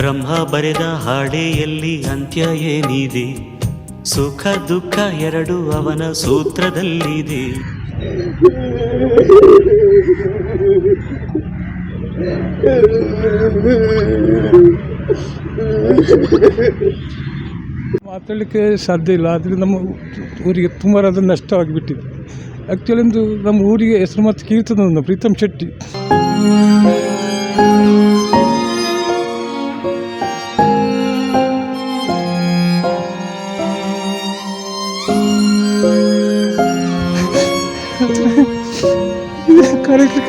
ಬ್ರಹ್ಮ ಬರೆದ ಹಾಡೆಯಲ್ಲಿ ಅಂತ್ಯ ಏನಿದೆ? ಸುಖ, ದುಃಖ ಎರಡು ಅವನ ಸೂತ್ರದಲ್ಲಿದೆ. ಮಾತಾಡಲಿಕ್ಕೆ ಸಾಧ್ಯ ಇಲ್ಲ. ಆದರೆ ನಮ್ಮ ಊರಿಗೆ ತುಂಬ ನಷ್ಟವಾಗಿಬಿಟ್ಟಿದೆ ಆ್ಯಕ್ಚುಲಿ ಒಂದು ನಮ್ಮ ಊರಿಗೆ ಹೆಸರು ಮತ್ತು ಕೀರ್ತನ ಪ್ರೀತಮ್ ಶೆಟ್ಟಿ.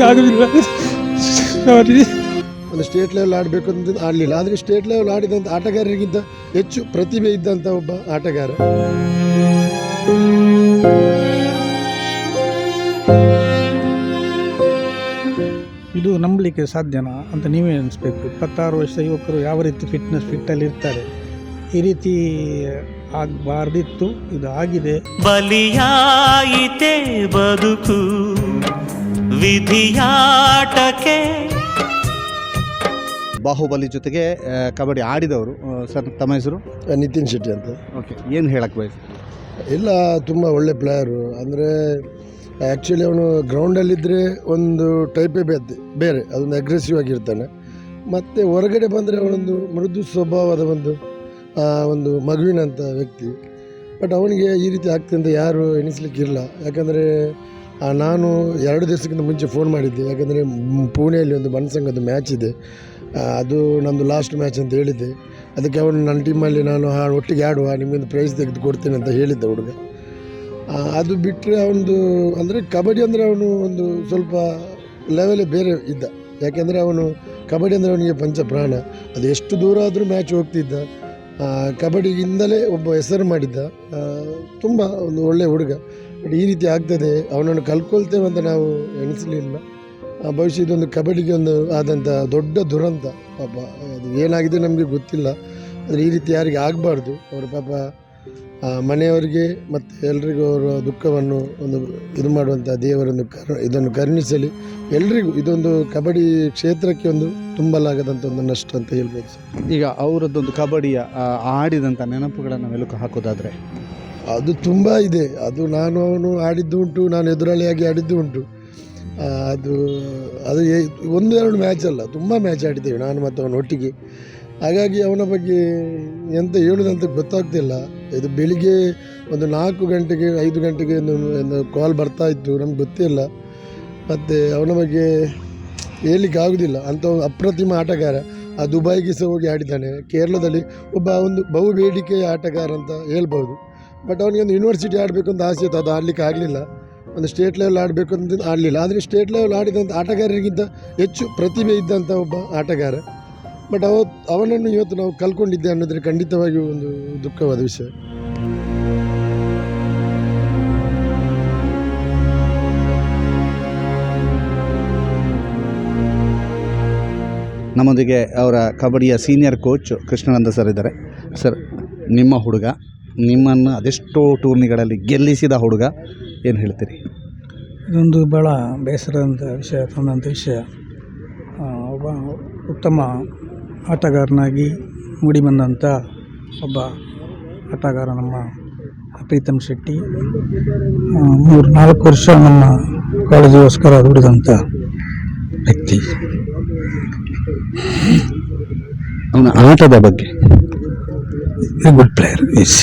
ಆಗೋದಿಲ್ಲ ಸಾರಿ ಒಂದು ಸ್ಟೇಟ್ ಲೆವೆಲ್ ಆಡಬೇಕು ಅಂತ ಆಡಲಿಲ್ಲ. ಆದರೆ ಸ್ಟೇಟ್ ಲೆವೆಲ್ ಆಡಿದಂಥ ಆಟಗಾರರಿಗಿಂತ ಹೆಚ್ಚು ಪ್ರತಿಭೆ ಇದ್ದಂಥ ಒಬ್ಬ ಆಟಗಾರ. ಇದು ನಂಬಲಿಕ್ಕೆ ಸಾಧ್ಯನಾ ಅಂತ ನೀವೇ ಅನಿಸ್ಬೇಕು. ಇಪ್ಪತ್ತಾರು ವರ್ಷದ ಯುವಕರು ಯಾವ ರೀತಿ ಫಿಟ್ನೆಸ್ ಫಿಟ್ಟಲ್ಲಿ ಇರ್ತಾರೆ? ಈ ರೀತಿ ಆಗಬಾರ್ದಿತ್ತು ಇದು ಆಗಿದೆ ಬಲಿಯಾಯಿತೆ ಬದುಕು. ವಿಧಿಯಾಟಕ್ಕೆ. ಬಾಹುಬಲಿ ಜೊತೆಗೆ ಕಬಡ್ಡಿ ಆಡಿದವರು ಸರ್ ತಮ್ಮ ಹೆಸರು? ನಿತಿನ್ ಶೆಟ್ಟಿ ಅಂತ. ಓಕೆ ಏನು ಹೇಳಕ್ಕೆ ಬಯಸ್ ಇಲ್ಲ ತುಂಬ ಒಳ್ಳೆ ಪ್ಲೇಯರು ಅಂದರೆ ಆ್ಯಕ್ಚುಲಿ ಅವನು ಗ್ರೌಂಡಲ್ಲಿದ್ದರೆ ಒಂದು ಟೈಪೇ ಬೇರೆ ಬೇರೆ ಅದೊಂದು ಅಗ್ರೆಸಿವ್ ಆಗಿರ್ತಾನೆ. ಮತ್ತು ಹೊರಗಡೆ ಬಂದರೆ ಅವನೊಂದು ಮೃದು ಸ್ವಭಾವದ ಒಂದು ಒಂದು ಮಗುವಿನಂಥ ವ್ಯಕ್ತಿ. ಬಟ್ ಅವನಿಗೆ ಈ ರೀತಿ ಆಗ್ತಂತ ಅಂತ ಯಾರು ಎಣಿಸ್ಲಿಕ್ಕಿಲ್ಲ. ಯಾಕಂದರೆ ನಾನು ಎರಡು ದಿವಸಕ್ಕಿಂತ ಮುಂಚೆ ಫೋನ್ ಮಾಡಿದ್ದೆ. ಯಾಕಂದರೆ ಪುಣೆಯಲ್ಲಿ ಒಂದು ಬನ್ಸಂಗದ ಮ್ಯಾಚ್ ಇದೆ. ಅದು ನಮ್ಮದು ಲಾಸ್ಟ್ ಮ್ಯಾಚ್ ಅಂತ ಹೇಳಿದ್ದೆ. ಅದಕ್ಕೆ ಅವನು ನನ್ನ ಟೀಮಲ್ಲಿ ನಾನು ಒಟ್ಟಿಗೆ ಆಡುವ, ನಿಮ್ಮಿಂದ ಪ್ರೈಸ್ ತೆಗೆದು ಕೊಡ್ತೇನೆ ಅಂತ ಹೇಳಿದ್ದ ಹುಡುಗ. ಅದು ಬಿಟ್ಟರೆ ಅವನದು ಅಂದರೆ ಕಬಡ್ಡಿ ಅಂದರೆ ಅವನು ಒಂದು ಸ್ವಲ್ಪ ಲೆವೆಲೇ ಬೇರೆ ಇದ್ದ. ಯಾಕೆಂದರೆ ಅವನು ಕಬಡ್ಡಿ ಅಂದರೆ ಅವನಿಗೆ ಪಂಚ ಪ್ರಾಣ. ಅದು ಎಷ್ಟು ದೂರ ಆದರೂ ಮ್ಯಾಚ್ ಹೋಗ್ತಿದ್ದ. ಕಬಡ್ಡಿಯಿಂದಲೇ ಒಬ್ಬ ಹೆಸರು ಮಾಡಿದ್ದ. ತುಂಬ ಒಂದು ಒಳ್ಳೆಯ ಹುಡುಗ. ಬಟ್ ಈ ರೀತಿ ಆಗ್ತದೆ, ಅವನನ್ನು ಕಲ್ಕೊಳ್ತೇವೆ ಅಂತ ನಾವು ಎಣಿಸಲಿಲ್ಲ. ಭವಿಷ್ಯ ಇದೊಂದು ಕಬಡ್ಡಿಗೆ ಒಂದು ಆದಂಥ ದೊಡ್ಡ ದುರಂತ, ಪಾಪ. ಅದು ಏನಾಗಿದೆ ನಮಗೆ ಗೊತ್ತಿಲ್ಲ. ಆದರೆ ಈ ರೀತಿ ಯಾರಿಗೆ ಆಗಬಾರ್ದು. ಅವರ ಪಾಪ ಮನೆಯವರಿಗೆ ಮತ್ತು ಎಲ್ರಿಗೂ ಅವರ ದುಃಖವನ್ನು ಒಂದು ಇದು ಮಾಡುವಂಥ ದೇವರನ್ನು ಕರ್, ಇದನ್ನು ಕರುಣಿಸಲಿ. ಎಲ್ರಿಗೂ ಇದೊಂದು ಕಬಡ್ಡಿ ಕ್ಷೇತ್ರಕ್ಕೆ ಒಂದು ತುಂಬಲಾಗದಂಥ ಒಂದು ನಷ್ಟ ಅಂತ ಹೇಳ್ಬೋದು ಈಗ ಅವರದ್ದೊಂದು ಕಬಡ್ಡಿಯ ಆಡಿದಂಥ ನೆನಪುಗಳನ್ನು ಮೆಲುಕು ಹಾಕೋದಾದರೆ? ಅದು ತುಂಬ ಇದೆ. ಅದು ನಾನು ಅವನು ಆಡಿದ್ದು ಉಂಟು, ನಾನು ಎದುರಾಳಿಯಾಗಿ ಆಡಿದ್ದು ಉಂಟು. ಅದು ಅದು ಏ- ಒಂದು ಎರಡು ಮ್ಯಾಚ್ ಅಲ್ಲ, ತುಂಬ ಮ್ಯಾಚ್ ಆಡಿದ್ದೇವೆ ನಾನು ಮತ್ತು ಅವನ ಒಟ್ಟಿಗೆ. ಹಾಗಾಗಿ ಅವನ ಬಗ್ಗೆ ಎಂತ ಹೇಳುದಂತ ಗೊತ್ತಾಗ್ತಿಲ್ಲ. ಇದು ಬೆಳಿಗ್ಗೆ ಒಂದು ನಾಲ್ಕು ಗಂಟೆಗೆ, ಐದು ಗಂಟೆಗೆ ಒಂದು ಕಾಲ್ ಬರ್ತಾ ಇತ್ತು, ನಮ್ಗೆ ಗೊತ್ತಿಲ್ಲ. ಮತ್ತು ಅವನ ಬಗ್ಗೆ ಹೇಳಲಿಕ್ಕೆ ಆಗೋದಿಲ್ಲ. ಅಂತ ಅಪ್ರತಿಮ ಆಟಗಾರ, ಆ ದುಬೈಗೆ ಸಹ ಹೋಗಿ ಆಡಿದ್ದಾನೆ. ಕೇರಳದಲ್ಲಿ ಒಬ್ಬ ಒಂದು ಬಹು ಬೇಡಿಕೆಯ ಆಟಗಾರ ಅಂತ ಹೇಳ್ಬೋದು. ಬಟ್ ಅವನಿಗೆ ಒಂದು ಯೂನಿವರ್ಸಿಟಿ ಆಡಬೇಕು ಅಂತ ಆಸೆ ಇತ್ತು. ಅದು ಆಡಲಿಕ್ಕೆ ಆಗಲಿಲ್ಲ. ಒಂದು ಸ್ಟೇಟ್ ಲೆವೆಲ್ ಆಡಬೇಕು ಅಂತ ಆಡಲಿಲ್ಲ. ಆದರೆ ಸ್ಟೇಟ್ ಲೆವೆಲ್ ಆಡಿದಂಥ ಆಟಗಾರರಿಗಿಂತ ಹೆಚ್ಚು ಪ್ರತಿಭೆ ಇದ್ದಂಥ ಒಬ್ಬ ಆಟಗಾರ. ಬಟ್ ಅವ, ಅವನನ್ನು ಇವತ್ತು ನಾವು ಕಲ್ಕೊಂಡಿದ್ದೆ ಅನ್ನೋದ್ರೆ ಖಂಡಿತವಾಗಿಯೂ ಒಂದು ದುಃಖವಾದ ವಿಷಯ. ನಮ್ಮೊಂದಿಗೆ ಅವರ ಕಬಡ್ಡಿಯ ಸೀನಿಯರ್ ಕೋಚ್ ಕೃಷ್ಣಾನಂದ ಸರ್ ಇದ್ದಾರೆ. ಸರ್ ನಿಮ್ಮ ಹುಡುಗ? ನಿಮ್ಮನ್ನು ಅದೆಷ್ಟೋ ಟೂರ್ನಿಗಳಲ್ಲಿ ಗೆಲ್ಲಿಸಿದ ಹುಡುಗ ಏನು ಹೇಳ್ತೀರಿ? ಇದೊಂದು ಭಾಳ ಬೇಸರದಂಥ ವಿಷಯ ತಂದಂಥ ವಿಷಯ. ಒಬ್ಬ ಉತ್ತಮ ಆಟಗಾರನಾಗಿ ಮೂಡಿಬಂದಂಥ ಒಬ್ಬ ಆಟಗಾರ ನಮ್ಮ ಪ್ರೀತಮ್ ಶೆಟ್ಟಿ. ಮೂರು ನಾಲ್ಕು ವರ್ಷ ನಮ್ಮ ಕಾಲೇಜಿಗೋಸ್ಕರ ದುಡಿದಂಥ ವ್ಯಕ್ತಿ. ಅವನ ಆಟದ ಬಗ್ಗೆ. ಎ ಗುಡ್ ಪ್ಲೇಯರ್ ಇಸ್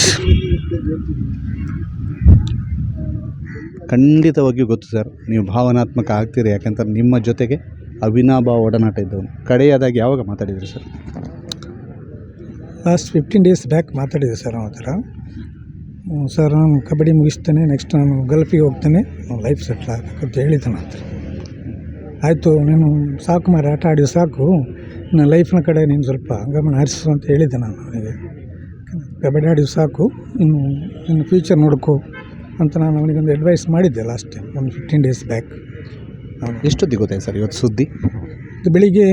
ಖಂಡಿತವಾಗಿಯೂ ಗೊತ್ತು ಸರ್. ನೀವು ಭಾವನಾತ್ಮಕ ಆಗ್ತೀರಿ ಯಾಕಂದ್ರೆ ನಿಮ್ಮ ಜೊತೆಗೆ ಅವಿನಾಭಾವ ಒಡನಾಟ ಇದ್ದವನು. ಕಡೆಯದಾಗಿ ಯಾವಾಗ ಮಾತಾಡಿದ್ರಿ sir? Last fifteen days back ಮಾತಾಡಿದೆ ಸರ್ ಅವನ ಥರ ಸರ್ ನಾನು ಕಬಡ್ಡಿ ಮುಗಿಸ್ತೇನೆ ನೆಕ್ಸ್ಟ್ ನಾನು ಗಲ್ಫಿಗೆ ಹೋಗ್ತೇನೆ. ಲೈಫ್ ಸೆಟ್ಲ್ ಆಗಬೇಕಂತ ಹೇಳಿದ್ದೆ ಅಂತ ಹತ್ರ. ಆಯಿತು ನೀನು ಸಾಕು ಮಾರಿ ಆಟ ಆಡಿ ಸಾಕು. ನನ್ನ ಲೈಫ್ನ ಕಡೆ ನೀನು ಸ್ವಲ್ಪ ಗಮನ ಹರಿಸು ಅಂತ ಹೇಳಿದ್ದೆ ನಾನು ಅವನಿಗೆ. ಕಬಡ್ಡಿ ಆಡಿ ಸಾಕು. ಇನ್ನು ಇನ್ನು ಫ್ಯೂಚರ್ ನೋಡ್ಕೋ ಅಂತ ನಾನು ಅವನಿಗೊಂದು ಅಡ್ವೈಸ್ ಮಾಡಿದ್ದೆ ಲಾಸ್ಟ್ ಟೈಮ್ ಒಂದು ಫಿಫ್ಟೀನ್ ಡೇಸ್ ಬ್ಯಾಕ್ ಎಷ್ಟೊತ್ತಿಗೆ ಗೊತ್ತಾಯ್ತು ಸರ್ ಇವತ್ತು ಸುದ್ದಿ? ಇದು ಬೆಳಿಗ್ಗೆ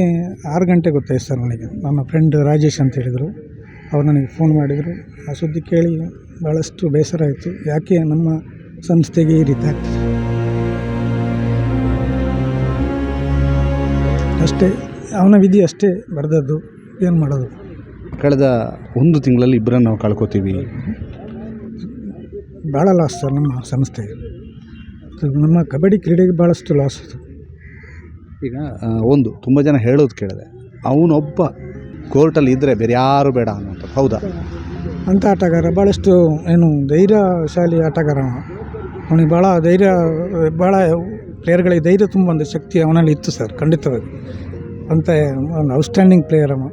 ಆರು ಗಂಟೆ ಗೊತ್ತಾಯ್ತು ಸರ್ ನನಗೆ ನನ್ನ ಫ್ರೆಂಡ್ ರಾಜೇಶ್ ಅಂತ ಹೇಳಿದರು. ಅವ್ರು ನನಗೆ ಫೋನ್ ಮಾಡಿದರು. ಆ ಸುದ್ದಿ ಕೇಳಿ ಭಾಳಷ್ಟು ಬೇಸರ ಆಯಿತು. ಯಾಕೆ ನಮ್ಮ ಸಂಸ್ಥೆಗೆ ಈ ರೀತಿ ಆಗ್ತದೆ? ಅಷ್ಟೇ ಅವನ ವಿಧಿ ಅಷ್ಟೇ ಬರೆದದ್ದು. ಏನು ಮಾಡೋದು? ಕಳೆದ ಒಂದು ತಿಂಗಳಲ್ಲಿ ಇಬ್ಬರನ್ನು ನಾವು ಕಳ್ಕೊತೀವಿ. ಭಾಳ ಲಾಸ್ ಸರ್ ನಮ್ಮ ಸಂಸ್ಥೆ. ನಮ್ಮ ಕಬಡ್ಡಿ ಕ್ರೀಡೆಗೆ ಭಾಳಷ್ಟು ಲಾಸ್ ಈಗ ಒಂದು ತುಂಬ ಜನ ಹೇಳೋದು ಕೇಳಿದೆ. ಅವನೊಬ್ಬ ಕೋರ್ಟಲ್ಲಿ ಇದ್ದರೆ ಬೇರೆ ಯಾರು ಬೇಡ ಅನ್ನೋದು ಹೌದಾ? ಅಂಥ ಆಟಗಾರ ಭಾಳಷ್ಟು ಏನು ಧೈರ್ಯಶಾಲಿ ಆಟಗಾರ ಅವ. ಅವನಿಗೆ ಭಾಳ ಧೈರ್ಯ ಭಾಳ ಪ್ಲೇಯರ್ಗಳಿಗೆ ಧೈರ್ಯ ತುಂಬ ಒಂದು ಶಕ್ತಿ ಅವನಲ್ಲಿ ಇತ್ತು ಸರ್ ಖಂಡಿತವಾಗಿ. ಅಂತ ಒಂದು ಔಟ್ಸ್ಟ್ಯಾಂಡಿಂಗ್ ಪ್ಲೇಯರ್ ಅವ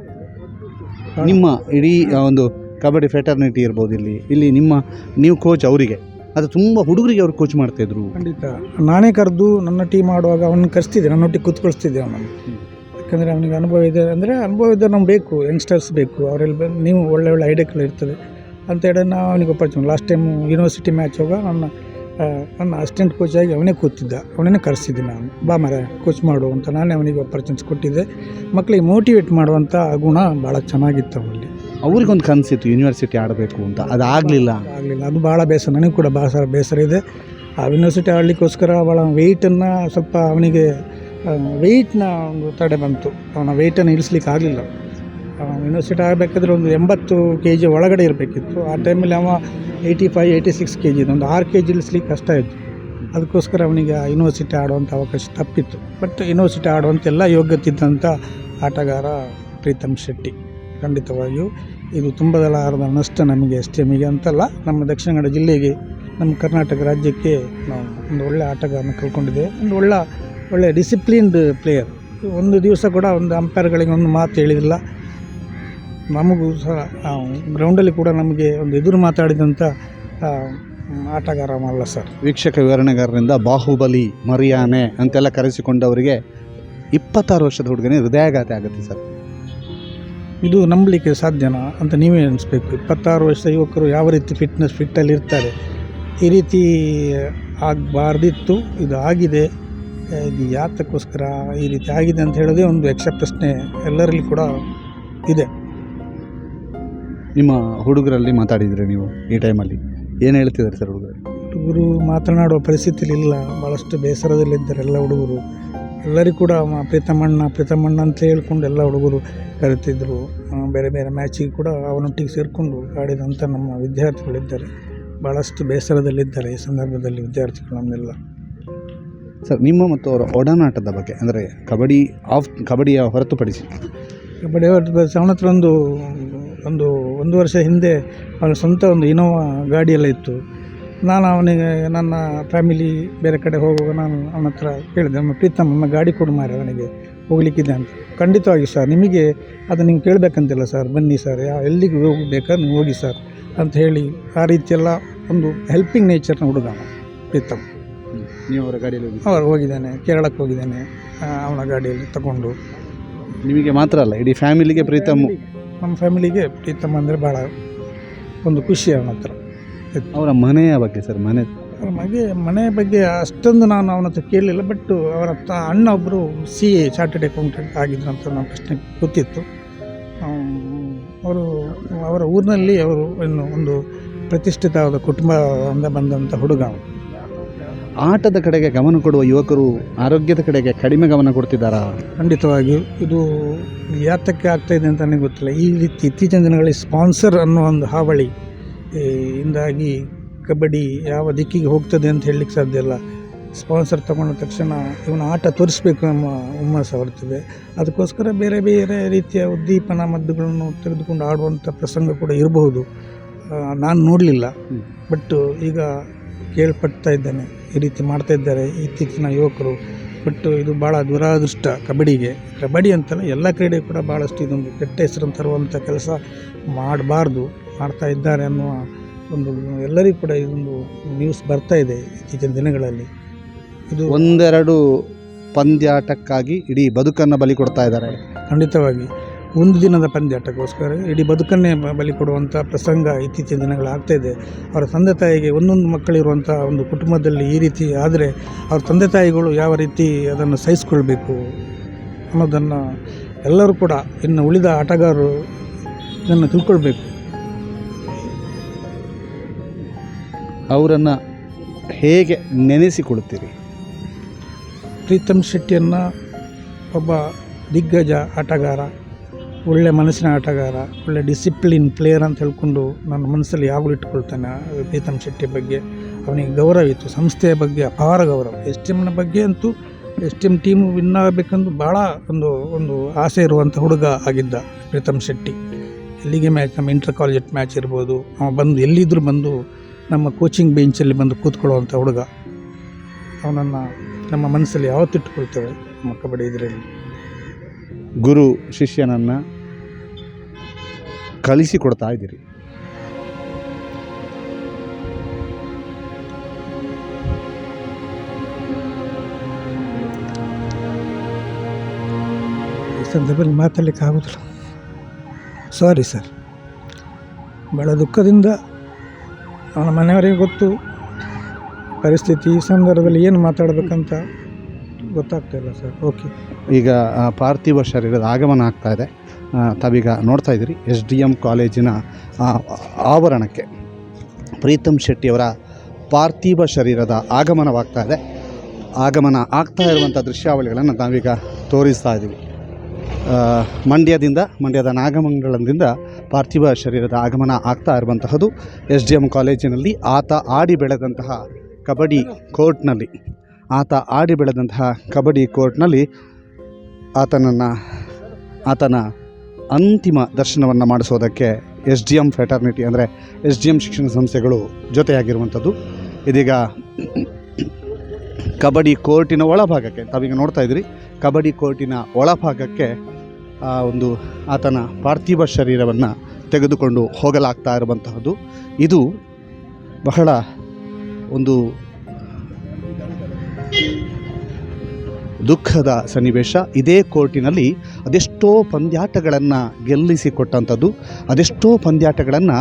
ನಿಮ್ಮ ಇಡೀ ಒಂದು ಕಬಡ್ಡಿ ಫೆಟರ್ನಿಟಿ ಇರ್ಬೋದು ಇಲ್ಲಿ. ಇಲ್ಲಿ ನಿಮ್ಮ ನೀವು ಕೋಚ್ ಅವರಿಗೆ. ಅದು ತುಂಬ ಹುಡುಗರಿಗೆ ಅವ್ರು ಕೋಚ್ ಮಾಡ್ತಾಯಿದ್ರು ಖಂಡಿತ. ನಾನೇ ಕರೆದು ನನ್ನ ಟೀಮ್ ಆಡುವಾಗ ಅವನು ಕರೆಸ್ತಿದ್ದೆ. ನನ್ನೊಟ್ಟಿಗೆ ಕೂತ್ಕೊಳಿಸ್ತಿದ್ದೆ ಅವನನ್ನು. ಯಾಕಂದರೆ ಅವನಿಗೆ ಅನುಭವ ಇದೆ. ಅಂದರೆ ಅನುಭವ ಇದ್ದರೆ ನಮ್ಗೆ ಬೇಕು ಯಂಗ್ಸ್ಟರ್ಸ್ ಬೇಕು. ಅವರೆಲ್ಲ ಬಂದು ನೀವು ಒಳ್ಳೆ ಒಳ್ಳೆ ಐಡಿಯಾಗಳು ಇರ್ತದೆ. ಅಂತ ಹೇಳಿ ನಾವು ಅವನಿಗೆ opportunity last time university match ಹೋಗ ನನ್ನ ನನ್ನ ಅಸಿಸ್ಟೆಂಟ್ ಕೋಚ್ ಆಗಿ ಅವನೇ ಕೂತಿದ್ದ. ಅವನೇ ಕರೆಸಿದ್ದೆ ನಾನು. ಬಾ ಮರ ಕೋಚ್ ಮಾಡು ಅಂತ ನಾನೇ ಅವನಿಗೆ ಅಪರ್ಚುನ್ಸ್ ಕೊಟ್ಟಿದ್ದೆ. ಮಕ್ಕಳಿಗೆ ಮೋಟಿವೇಟ್ ಮಾಡುವಂಥ ಗುಣ ಭಾಳ ಚೆನ್ನಾಗಿತ್ತು ಅವನಲ್ಲಿ ಅವ್ರಿಗೊಂದು ಕನಸಿತ್ತು ಯೂನಿವರ್ಸಿಟಿ ಆಡಬೇಕು ಅಂತ. ಅದು ಆಗಲಿಲ್ಲ. ಆಗಲಿಲ್ಲ. ಅದು ಭಾಳ ಬೇಸರ. ನನಗೆ ಕೂಡ ಭಾಳ ಬೇಸರ ಇದೆ. ಆ ಯೂನಿವರ್ಸಿಟಿ ಆಡಲಿಕ್ಕೋಸ್ಕರ ಭಾಳ ವೆಯ್ಟನ್ನು ಸ್ವಲ್ಪ ಅವನಿಗೆ ವೆಯ್ಟ್ನ ಒಂದು ತಡೆ ಬಂತು. ಅವನ ವೆಯ್ಟನ್ನು ಇಳಿಸ್ಲಿಕ್ಕೆ ಆಗಲಿಲ್ಲ. ಯೂನಿವರ್ಸಿಟಿ ಆಗಬೇಕಾದ್ರೆ ಒಂದು ಎಂಬತ್ತು ಕೆ ಜಿ ಒಳಗಡೆ ಇರಬೇಕಿತ್ತು. ಆ ಟೈಮಲ್ಲಿ ಅವ eighty five eighty six K G ಒಂದು ಆರು ಕೆ ಜಿ ಇಳಿಸ್ಲಿಕ್ಕೆ ಕಷ್ಟ ಇತ್ತು. ಅದಕ್ಕೋಸ್ಕರ ಅವನಿಗೆ ಆ ಯೂನಿವರ್ಸಿಟಿ ಆಡುವಂಥ ಅವಕಾಶ ತಪ್ಪಿತ್ತು. ಬಟ್ ಯೂನಿವರ್ಸಿಟಿ ಯೋಗ್ಯತೆ ಇದ್ದಂಥ ಆಟಗಾರ ಪ್ರೀತಮ್ ಶೆಟ್ಟಿ. ಖಂಡಿತವಾಗಿಯೂ ಇದು ತುಂಬದಲಾರದ ನಷ್ಟ ನಮಗೆ ಎಸ್ ಟಿ ಎಮಿಗೆ ಅಂತಲ್ಲ, ನಮ್ಮ ದಕ್ಷಿಣ ಕನ್ನಡ ಜಿಲ್ಲೆಗೆ, ನಮ್ಮ ಕರ್ನಾಟಕ ರಾಜ್ಯಕ್ಕೆ ನಾವು ಒಂದು ಒಳ್ಳೆ ಆಟಗಾರನ ಕಳ್ಕೊಂಡಿದ್ದೇವೆ. ಒಂದು ಒಳ್ಳೆ ಒಳ್ಳೆ ಡಿಸಿಪ್ಲಿನ್ಡ್ ಪ್ಲೇಯರ್ ಒಂದು ದಿವಸ ಕೂಡ ಒಂದು ಅಂಪೈರ್ಗಳಿಗೆ ಒಂದು ಮಾತು ಹೇಳಿದಿಲ್ಲ ನಮಗೂ ಸಹ ಗ್ರೌಂಡಲ್ಲಿ ಕೂಡ ನಮಗೆ ಒಂದು ಎದುರು ಮಾತಾಡಿದಂಥ ಆಟಗಾರ ಮಲ್ಲ ಸರ್. ವೀಕ್ಷಕ ವಿವರಣೆಗಾರರಿಂದ ಬಾಹುಬಲಿ ಮರಿಯಾನೆ ಅಂತೆಲ್ಲ ಕರೆಸಿಕೊಂಡವರಿಗೆ ಇಪ್ಪತ್ತಾರು ವರ್ಷದ ಹುಡುಗನೇ ಹೃದಯಾಘಾತ ಆಗುತ್ತೆ ಸರ್. ಇದು ನಂಬಲಿಕ್ಕೆ ಸಾಧ್ಯನಾ ಅಂತ ನೀವೇ ಅನಿಸ್ಬೇಕು. ಇಪ್ಪತ್ತಾರು ವರ್ಷದ ಯುವಕರು ಯಾವ ರೀತಿ ಫಿಟ್ನೆಸ್ ಫಿಟ್ಟಲ್ಲಿ ಇರ್ತಾರೆ ಈ ರೀತಿ ಆಗಬಾರ್ದಿತ್ತು ಇದು ಆಗಿದೆ ಇದು ಯಾತಕ್ಕೋಸ್ಕರ ಈ ರೀತಿ ಆಗಿದೆ ಅಂತ ಹೇಳೋದೇ ಒಂದು ಯಕ್ಷ ಪ್ರಶ್ನೆ ಎಲ್ಲರಲ್ಲಿ ಕೂಡ ಇದೆ. ನಿಮ್ಮ ಹುಡುಗರಲ್ಲಿ ಮಾತಾಡಿದ್ರೆ ನೀವು ಈ ಟೈಮಲ್ಲಿ? ಏನು ಹೇಳ್ತಿದ್ದಾರೆ ಸರ್ ಹುಡುಗರು? ಹುಡುಗರು ಮಾತನಾಡುವ ಪರಿಸ್ಥಿತಿಲಿ ಇಲ್ಲ. ಭಾಳಷ್ಟು ಬೇಸರದಲ್ಲಿದ್ದಾರೆ ಎಲ್ಲ ಹುಡುಗರು. ಎಲ್ಲರಿಗೂ ಕೂಡ ಪ್ರೀತಮಣ್ಣ ಪ್ರೀತಮಣ್ಣ ಅಂತ ಹೇಳ್ಕೊಂಡು ಎಲ್ಲ ಹುಡುಗರು ಕರಿತಿದ್ರು ಬೇರೆ ಬೇರೆ ಮ್ಯಾಚಿಗೆ ಕೂಡ ಅವನೊಟ್ಟಿಗೆ ಸೇರಿಕೊಂಡು ಆಡಿದಂಥ ನಮ್ಮ ವಿದ್ಯಾರ್ಥಿಗಳಿದ್ದಾರೆ. ಭಾಳಷ್ಟು ಬೇಸರದಲ್ಲಿದ್ದಾರೆ ಈ ಸಂದರ್ಭದಲ್ಲಿ ವಿದ್ಯಾರ್ಥಿಗಳು ನಮ್ಮೆಲ್ಲ. ಸರ್ ನಿಮ್ಮ ಮತ್ತು ಅವರ ಒಡನಾಟದ ಬಗ್ಗೆ ಅಂದರೆ ಕಬಡ್ಡಿ ಆಫ್ ಕಬಡ್ಡಿಯ ಹೊರತುಪಡಿಸಿ. ಕಬಡ್ಡಿ ಅವನ ಹತ್ರ ಒಂದು ಒಂದು ಒಂದು ವರ್ಷ ಹಿಂದೆ ಅವನ ಸ್ವಂತ ಒಂದು ಇನೋವಾ ಗಾಡಿಯೆಲ್ಲ ಇತ್ತು. ನಾನು ಅವನಿಗೆ ನನ್ನ ಫ್ಯಾಮಿಲಿ ಬೇರೆ ಕಡೆ ಹೋಗುವಾಗ ನಾನು ಅವನ ಹತ್ರ ಕೇಳಿದೆ ನಮ್ಮ ಪ್ರೀತಮ್ ನಮ್ಮ ಗಾಡಿ ಕೊಡು ಮಾರೆ ಅವನಿಗೆ ಹೋಗ್ಲಿಕ್ಕಿದೆ ಅಂತ. ಖಂಡಿತವಾಗಿ ಸರ್ ನಿಮಗೆ ಅದು ನಿಮ್ಗೆ ಕೇಳಬೇಕಂತಿಲ್ಲ ಸರ್ ಬನ್ನಿ ಸರ್ ಯಾವ ಎಲ್ಲಿಗೆ ಹೋಗ್ಬೇಕಾ ನೀವು ಹೋಗಿ ಸರ್ ಅಂತ ಹೇಳಿ ಆ ರೀತಿಯೆಲ್ಲ ಒಂದು ಹೆಲ್ಪಿಂಗ್ ನೇಚರ್ನ ಹುಡುಗ ಪ್ರೀತಮ್ ನೀವು ಅವರ ಗಾಡಿಯಲ್ಲಿ ಅವರು ಹೋಗಿದ್ದಾನೆ ಕೇರಳಕ್ಕೆ ಹೋಗಿದ್ದಾನೆ ಅವನ ಗಾಡಿಯಲ್ಲಿ ತಗೊಂಡು. ನಿಮಗೆ ಮಾತ್ರ ಅಲ್ಲ ಇಡೀ ಫ್ಯಾಮಿಲಿಗೆ ಪ್ರೀತಮ್ ನಮ್ಮ ಫ್ಯಾಮಿಲಿಗೆ ಪ್ರೀತಮ್ಮ ಅಂದರೆ ಭಾಳ ಒಂದು ಖುಷಿ ಅವನ ಹತ್ರ. ಅವರ ಮನೆಯ ಬಗ್ಗೆ ಸರ್ ಮನೆ. ಅವ್ರ ಮಗೆ ಮನೆ ಬಗ್ಗೆ ಅಷ್ಟೊಂದು ನಾನು ಅವನ ಹತ್ರ ಕೇಳಲಿಲ್ಲ ಬಟ್ ಅವರ ತ- ಅಣ್ಣ ಒಬ್ಬರು ಸಿ ಎ ಚಾರ್ಟೆಡ್ ಅಕೌಂಟೆಂಟ್ ಆಗಿದ್ರು ಅಂತ ನಮ್ಮ ಪ್ರಶ್ನೆ ಗೊತ್ತಿತ್ತು ಅವರು ಅವರ ಊರಿನಲ್ಲಿ ಅವರು ಇನ್ನು ಒಂದು ಪ್ರತಿಷ್ಠಿತವಾದ ಕುಟುಂಬದಿಂದ ಬಂದಂಥ ಹುಡುಗ ಅವನು. ಆಟದ ಕಡೆಗೆ ಗಮನ ಕೊಡುವ ಯುವಕರು ಆರೋಗ್ಯದ ಕಡೆಗೆ ಕಡಿಮೆ ಗಮನ ಕೊಡ್ತಿದ್ದಾರಾ? ಖಂಡಿತವಾಗಿ ಇದು ಯಾತಕ್ಕೆ ಆಗ್ತಾ ಇದೆ ಅಂತ ನನಗೆ ಗೊತ್ತಿಲ್ಲ. ಈ ರೀತಿ ಇತ್ತೀಚಿನ ದಿನಗಳಲ್ಲಿ ಸ್ಪಾನ್ಸರ್ ಅನ್ನೋ ಒಂದು ಹಾವಳಿ ಈ, ಇಂದಾಗಿ ಕಬಡ್ಡಿ ಯಾವ ದಿಕ್ಕಿಗೆ ಹೋಗ್ತದೆ ಅಂತ ಹೇಳಲಿಕ್ಕೆ ಸಾಧ್ಯ ಇಲ್ಲ. ಸ್ಪಾನ್ಸರ್ ತಗೊಂಡ ತಕ್ಷಣ ಇವನ ಆಟ ತೋರಿಸ್ಬೇಕು ನಮ್ಮ ಹುಮ್ಮಸ್ಸು ಹೊರತಿದೆ ಅದಕ್ಕೋಸ್ಕರ ಬೇರೆ ಬೇರೆ ರೀತಿಯ ಉದ್ದೀಪನ ಮದ್ದುಗಳನ್ನು ತೆಗೆದುಕೊಂಡು ಆಡುವಂಥ ಪ್ರಸಂಗ ಕೂಡ ಇರಬಹುದು. ನಾನು ನೋಡಲಿಲ್ಲ. ಬಟ್ ಈಗ ಕೇಳ್ಪಡ್ತಾ ಇದ್ದೇನೆ. ಈ ರೀತಿ ಮಾಡ್ತಾ ಇದ್ದಾರೆ ಇತ್ತೀಚಿನ ಯುವಕರು. ಬಟ್ ಇದು ಭಾಳ ದುರಾದೃಷ್ಟ ಕಬಡ್ಡಿಗೆ. ಕಬಡ್ಡಿ ಅಂತಲ್ಲ ಎಲ್ಲ ಕ್ರೀಡೆ ಕೂಡ ಭಾಳಷ್ಟು ಇದೊಂದು ಕೆಟ್ಟ ಹೆಸರನ್ನು ತರುವಂಥ ಕೆಲಸ ಮಾಡಬಾರ್ದು ಮಾಡ್ತಾ ಇದ್ದಾರೆ ಅನ್ನುವ ಒಂದು ಎಲ್ಲರಿಗೂ ಕೂಡ ಇದೊಂದು ನ್ಯೂಸ್ ಬರ್ತಾ ಇದೆ ಇತ್ತೀಚಿನ ದಿನಗಳಲ್ಲಿ. ಇದು ಒಂದೆರಡು ಪಂದ್ಯಾಟಕ್ಕಾಗಿ ಇಡೀ ಬದುಕನ್ನು ಬಲಿ ಕೊಡ್ತಾ ಇದ್ದಾರೆ. ಖಂಡಿತವಾಗಿ. ಒಂದು ದಿನದ ಪಂದ್ಯಾಟಕ್ಕೋಸ್ಕರ ಇಡೀ ಬದುಕನ್ನೇ ಬಲಿ ಕೊಡುವಂಥ ಪ್ರಸಂಗ ಇತ್ತೀಚಿನ ದಿನಗಳು ಇದೆ. ಅವರ ತಂದೆ ತಾಯಿಗೆ ಒಂದೊಂದು ಮಕ್ಕಳಿರುವಂಥ ಒಂದು ಕುಟುಂಬದಲ್ಲಿ ಈ ರೀತಿ ಆದರೆ ಅವ್ರ ತಂದೆ ತಾಯಿಗಳು ಯಾವ ರೀತಿ ಅದನ್ನು ಸಹಿಸ್ಕೊಳ್ಬೇಕು ಅನ್ನೋದನ್ನು ಎಲ್ಲರೂ ಕೂಡ ಇನ್ನು ಉಳಿದ ಆಟಗಾರರು ಇದನ್ನು ತಿಳ್ಕೊಳ್ಬೇಕು. ಅವರನ್ನು ಹೇಗೆ ನೆನೆಸಿಕೊಳ್ತೀರಿ ಪ್ರೀತಮ್ ಶೆಟ್ಟಿಯನ್ನು ಒಬ್ಬ ದಿಗ್ಗಜ ಆಟಗಾರ ಒಳ್ಳೆ ಮನಸ್ಸಿನ ಆಟಗಾರ, ಒಳ್ಳೆ ಡಿಸಿಪ್ಲಿನ್ ಪ್ಲೇಯರ್ ಅಂತ ಹೇಳ್ಕೊಂಡು ನನ್ನ ಮನಸ್ಸಲ್ಲಿ ಯಾವಾಗಲೂ ಇಟ್ಕೊಳ್ತಾನೆ, ಪ್ರೀತಮ್ ಶೆಟ್ಟಿ ಬಗ್ಗೆ. ಅವನಿಗೆ ಗೌರವ ಇತ್ತು. ಸಂಸ್ಥೆಯ ಬಗ್ಗೆ ಅಪಾರ ಗೌರವ. ಎಸ್ ಟಿ ಎಮ್ನ ಬಗ್ಗೆ ಅಂತೂ S T M team win ಆಗಬೇಕೆಂದು ಭಾಳ ಒಂದು ಒಂದು ಆಸೆ ಇರುವಂಥ ಹುಡುಗ ಆಗಿದ್ದ ಪ್ರೀತಮ್ ಶೆಟ್ಟಿ. ಎಲ್ಲಿಗೆ ಮ್ಯಾಚ್, ನಮ್ಮ ಇಂಟರ್ ಕಾಲೇಜ್ ಮ್ಯಾಚ್ ಇರ್ಬೋದು, ಅವ ಬಂದು ಎಲ್ಲಿದ್ದರೂ ಬಂದು ನಮ್ಮ ಕೋಚಿಂಗ್ ಬೆಂಚಲ್ಲಿ ಬಂದು ಕೂತ್ಕೊಳ್ಳುವಂಥ ಹುಡುಗ. ಅವನನ್ನು ನಮ್ಮ ಮನಸ್ಸಲ್ಲಿ ಯಾವತ್ತೂ ಇಟ್ಕೊಳ್ತೇವೆ. ನಮ್ಮ ಕಬಡ್ಡಿ ಇದರಲ್ಲಿ. ಗುರು ಶಿಷ್ಯನನ್ನು ಕಲಿಸಿಕೊಡ್ತಾ ಇದ್ದೀರಿ. ಸಂದರ್ಭದಲ್ಲಿ ಮಾತಾಡಲಿಕ್ಕೆ ಆಗೋದಿಲ್ಲ. ಸಾರಿ ಸರ್ ಭಾಳ ದುಃಖದಿಂದ ಅವನ ಮನೆಯವರಿಗೆ ಗೊತ್ತು. ಪರಿಸ್ಥಿತಿ ಈ ಸಂದರ್ಭದಲ್ಲಿ ಏನು ಮಾತಾಡಬೇಕಂತ ಗೊತ್ತಾಗ್ತಾ ಇಲ್ಲ ಸರ್ ಓಕೆ ಈಗ ಪಾರ್ಥಿವ ಶರೀರದ ಆಗಮನ ಆಗ್ತಾ ಇದೆ. ತಾವೀಗ ನೋಡ್ತಾ ಇದ್ದೀರಿ ಎಸ್ ಡಿ ಎಂ ಕಾಲೇಜಿನ ಆವರಣಕ್ಕೆ ಪ್ರೀತಮ್ ಶೆಟ್ಟಿಯವರ ಪಾರ್ಥಿವ ಶರೀರದ ಆಗಮನವಾಗ್ತಾ ಇದೆ. ಆಗಮನ ಆಗ್ತಾ ಇರುವಂಥ ದೃಶ್ಯಾವಳಿಗಳನ್ನು ನಾವೀಗ ತೋರಿಸ್ತಾ ಇದ್ದೀವಿ. ಮಂಡ್ಯದಿಂದ, ಮಂಡ್ಯದ ನಾಗಮಂಗಲದಿಂದ ಪಾರ್ಥಿವ ಶರೀರದ ಆಗಮನ ಆಗ್ತಾ ಇರುವಂತಹದ್ದು ಎಸ್ ಡಿ ಎಂ ಕಾಲೇಜಿನಲ್ಲಿ. ಆತ ಆಡಿ ಬೆಳೆದಂತಹ ಕಬಡ್ಡಿ ಕೋರ್ಟ್ನಲ್ಲಿ, ಆತ ಆಡಿ ಬೆಳೆದಂತಹ ಕಬಡ್ಡಿ ಕೋರ್ಟ್ನಲ್ಲಿ ಆತನನ್ನು, ಆತನ ಅಂತಿಮ ದರ್ಶನವನ್ನು ಮಾಡಿಸೋದಕ್ಕೆ ಎಸ್ ಡಿ ಎಂ ಫೆಟರ್ನಿಟಿ ಅಂದರೆ ಎಸ್ ಡಿ ಎಂ ಶಿಕ್ಷಣ ಸಂಸ್ಥೆಗಳು ಜೊತೆಯಾಗಿರುವಂಥದ್ದು. ಇದೀಗ ಕಬಡ್ಡಿ ಕೋರ್ಟಿನ ಒಳಭಾಗಕ್ಕೆ, ತಾವೀಗ ನೋಡ್ತಾ ಇದ್ದೀರಿ, ಕಬಡ್ಡಿ ಕೋರ್ಟಿನ ಒಳಭಾಗಕ್ಕೆ, ಆ, ಒಂದು ಆತನ ಪಾರ್ಥಿವ ಶರೀರವನ್ನು ತೆಗೆದುಕೊಂಡು ಹೋಗಲಾಗ್ತಾ ಇರುವಂತಹದ್ದು. ಇದು ಬಹಳ ಒಂದು ದುಃಖದ ಸನ್ನಿವೇಶ. ಇದೇ ಕೋರ್ಟಿನಲ್ಲಿ ಅದೆಷ್ಟೋ ಪಂದ್ಯಾಟಗಳನ್ನು ಗೆಲ್ಲಿಸಿಕೊಟ್ಟಂಥದ್ದು, ಅದೆಷ್ಟೋ ಪಂದ್ಯಾಟಗಳನ್ನು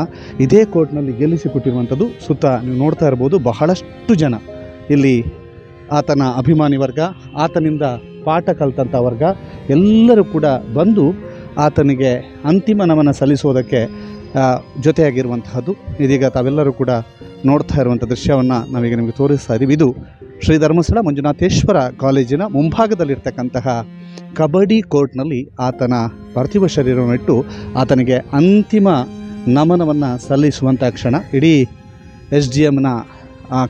ಇದೇ ಕೋರ್ಟ್ನಲ್ಲಿ ಗೆಲ್ಲಿಸಿಕೊಟ್ಟಿರುವಂಥದ್ದು ಸುತ್ತ ನೀವು ನೋಡ್ತಾ ಇರ್ಬೋದು. ಬಹಳಷ್ಟು ಜನ ಇಲ್ಲಿ ಆತನ ಅಭಿಮಾನಿ ವರ್ಗ, ಆತನಿಂದ ಪಾಠ ಕಲಿತಂಥ ವರ್ಗ, ಎಲ್ಲರೂ ಕೂಡ ಬಂದು ಆತನಿಗೆ ಅಂತಿಮ ನಮನ ಸಲ್ಲಿಸೋದಕ್ಕೆ ಜೊತೆಯಾಗಿರುವಂತಹದ್ದು. ಇದೀಗ ತಾವೆಲ್ಲರೂ ಕೂಡ ನೋಡ್ತಾ ಇರುವಂಥ ದೃಶ್ಯವನ್ನು ನಾವೀಗ ನಿಮಗೆ ತೋರಿಸ್ತಾ ಇದ್ದೀವಿ ಇದು ಶ್ರೀ ಧರ್ಮಸ್ಥಳ ಮಂಜುನಾಥೇಶ್ವರ ಕಾಲೇಜಿನ ಮುಂಭಾಗದಲ್ಲಿರ್ತಕ್ಕಂತಹ ಕಬಡ್ಡಿ ಕೋರ್ಟ್ನಲ್ಲಿ ಆತನ ಪಾರ್ಥಿವ ಶರೀರವನ್ನು ಇಟ್ಟು ಆತನಿಗೆ ಅಂತಿಮ ನಮನವನ್ನು ಸಲ್ಲಿಸುವಂಥ ಕ್ಷಣ. ಇಡೀ ಎಸ್ ಡಿ ಎಮ್ನ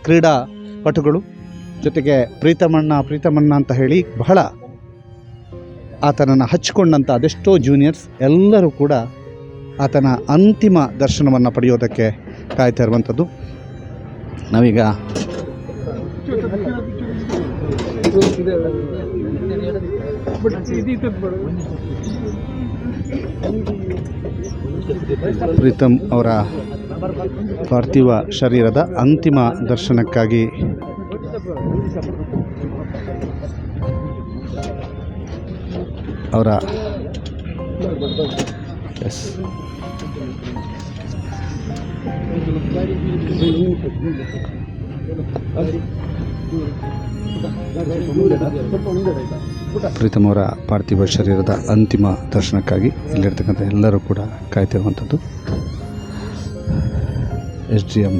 ಕ್ರೀಡಾಪಟುಗಳು ಜೊತೆಗೆ ಪ್ರೀತಮಣ್ಣ ಪ್ರೀತಮಣ್ಣ ಅಂತ ಹೇಳಿ ಬಹಳ ಆತನನ್ನು ಹಚ್ಚಿಕೊಂಡಂಥ ಅದೆಷ್ಟೋ ಜೂನಿಯರ್ಸ್ ಎಲ್ಲರೂ ಕೂಡ ಆತನ ಅಂತಿಮ ದರ್ಶನವನ್ನು ಪಡೆಯೋದಕ್ಕೆ ಕಾಯ್ತಾ ಇರುವಂಥದ್ದು ನಾವೀಗ ಪ್ರೀತಮ್ ಅವರ ಪಾರ್ಥಿವ ಶರೀರದ ಅಂತಿಮ ದರ್ಶನಕ್ಕಾಗಿ ಅವರ ಎಸ್. ಪ್ರೀತಮವರ ಪಾರ್ಥಿವ ಶರೀರದ ಅಂತಿಮ ದರ್ಶನಕ್ಕಾಗಿ ಇಲ್ಲಿರ್ತಕ್ಕಂಥ ಎಲ್ಲರೂ ಕೂಡ ಕಾಯ್ತಿರುವಂಥದ್ದು. ಎಸ್ ಡಿ ಎಂ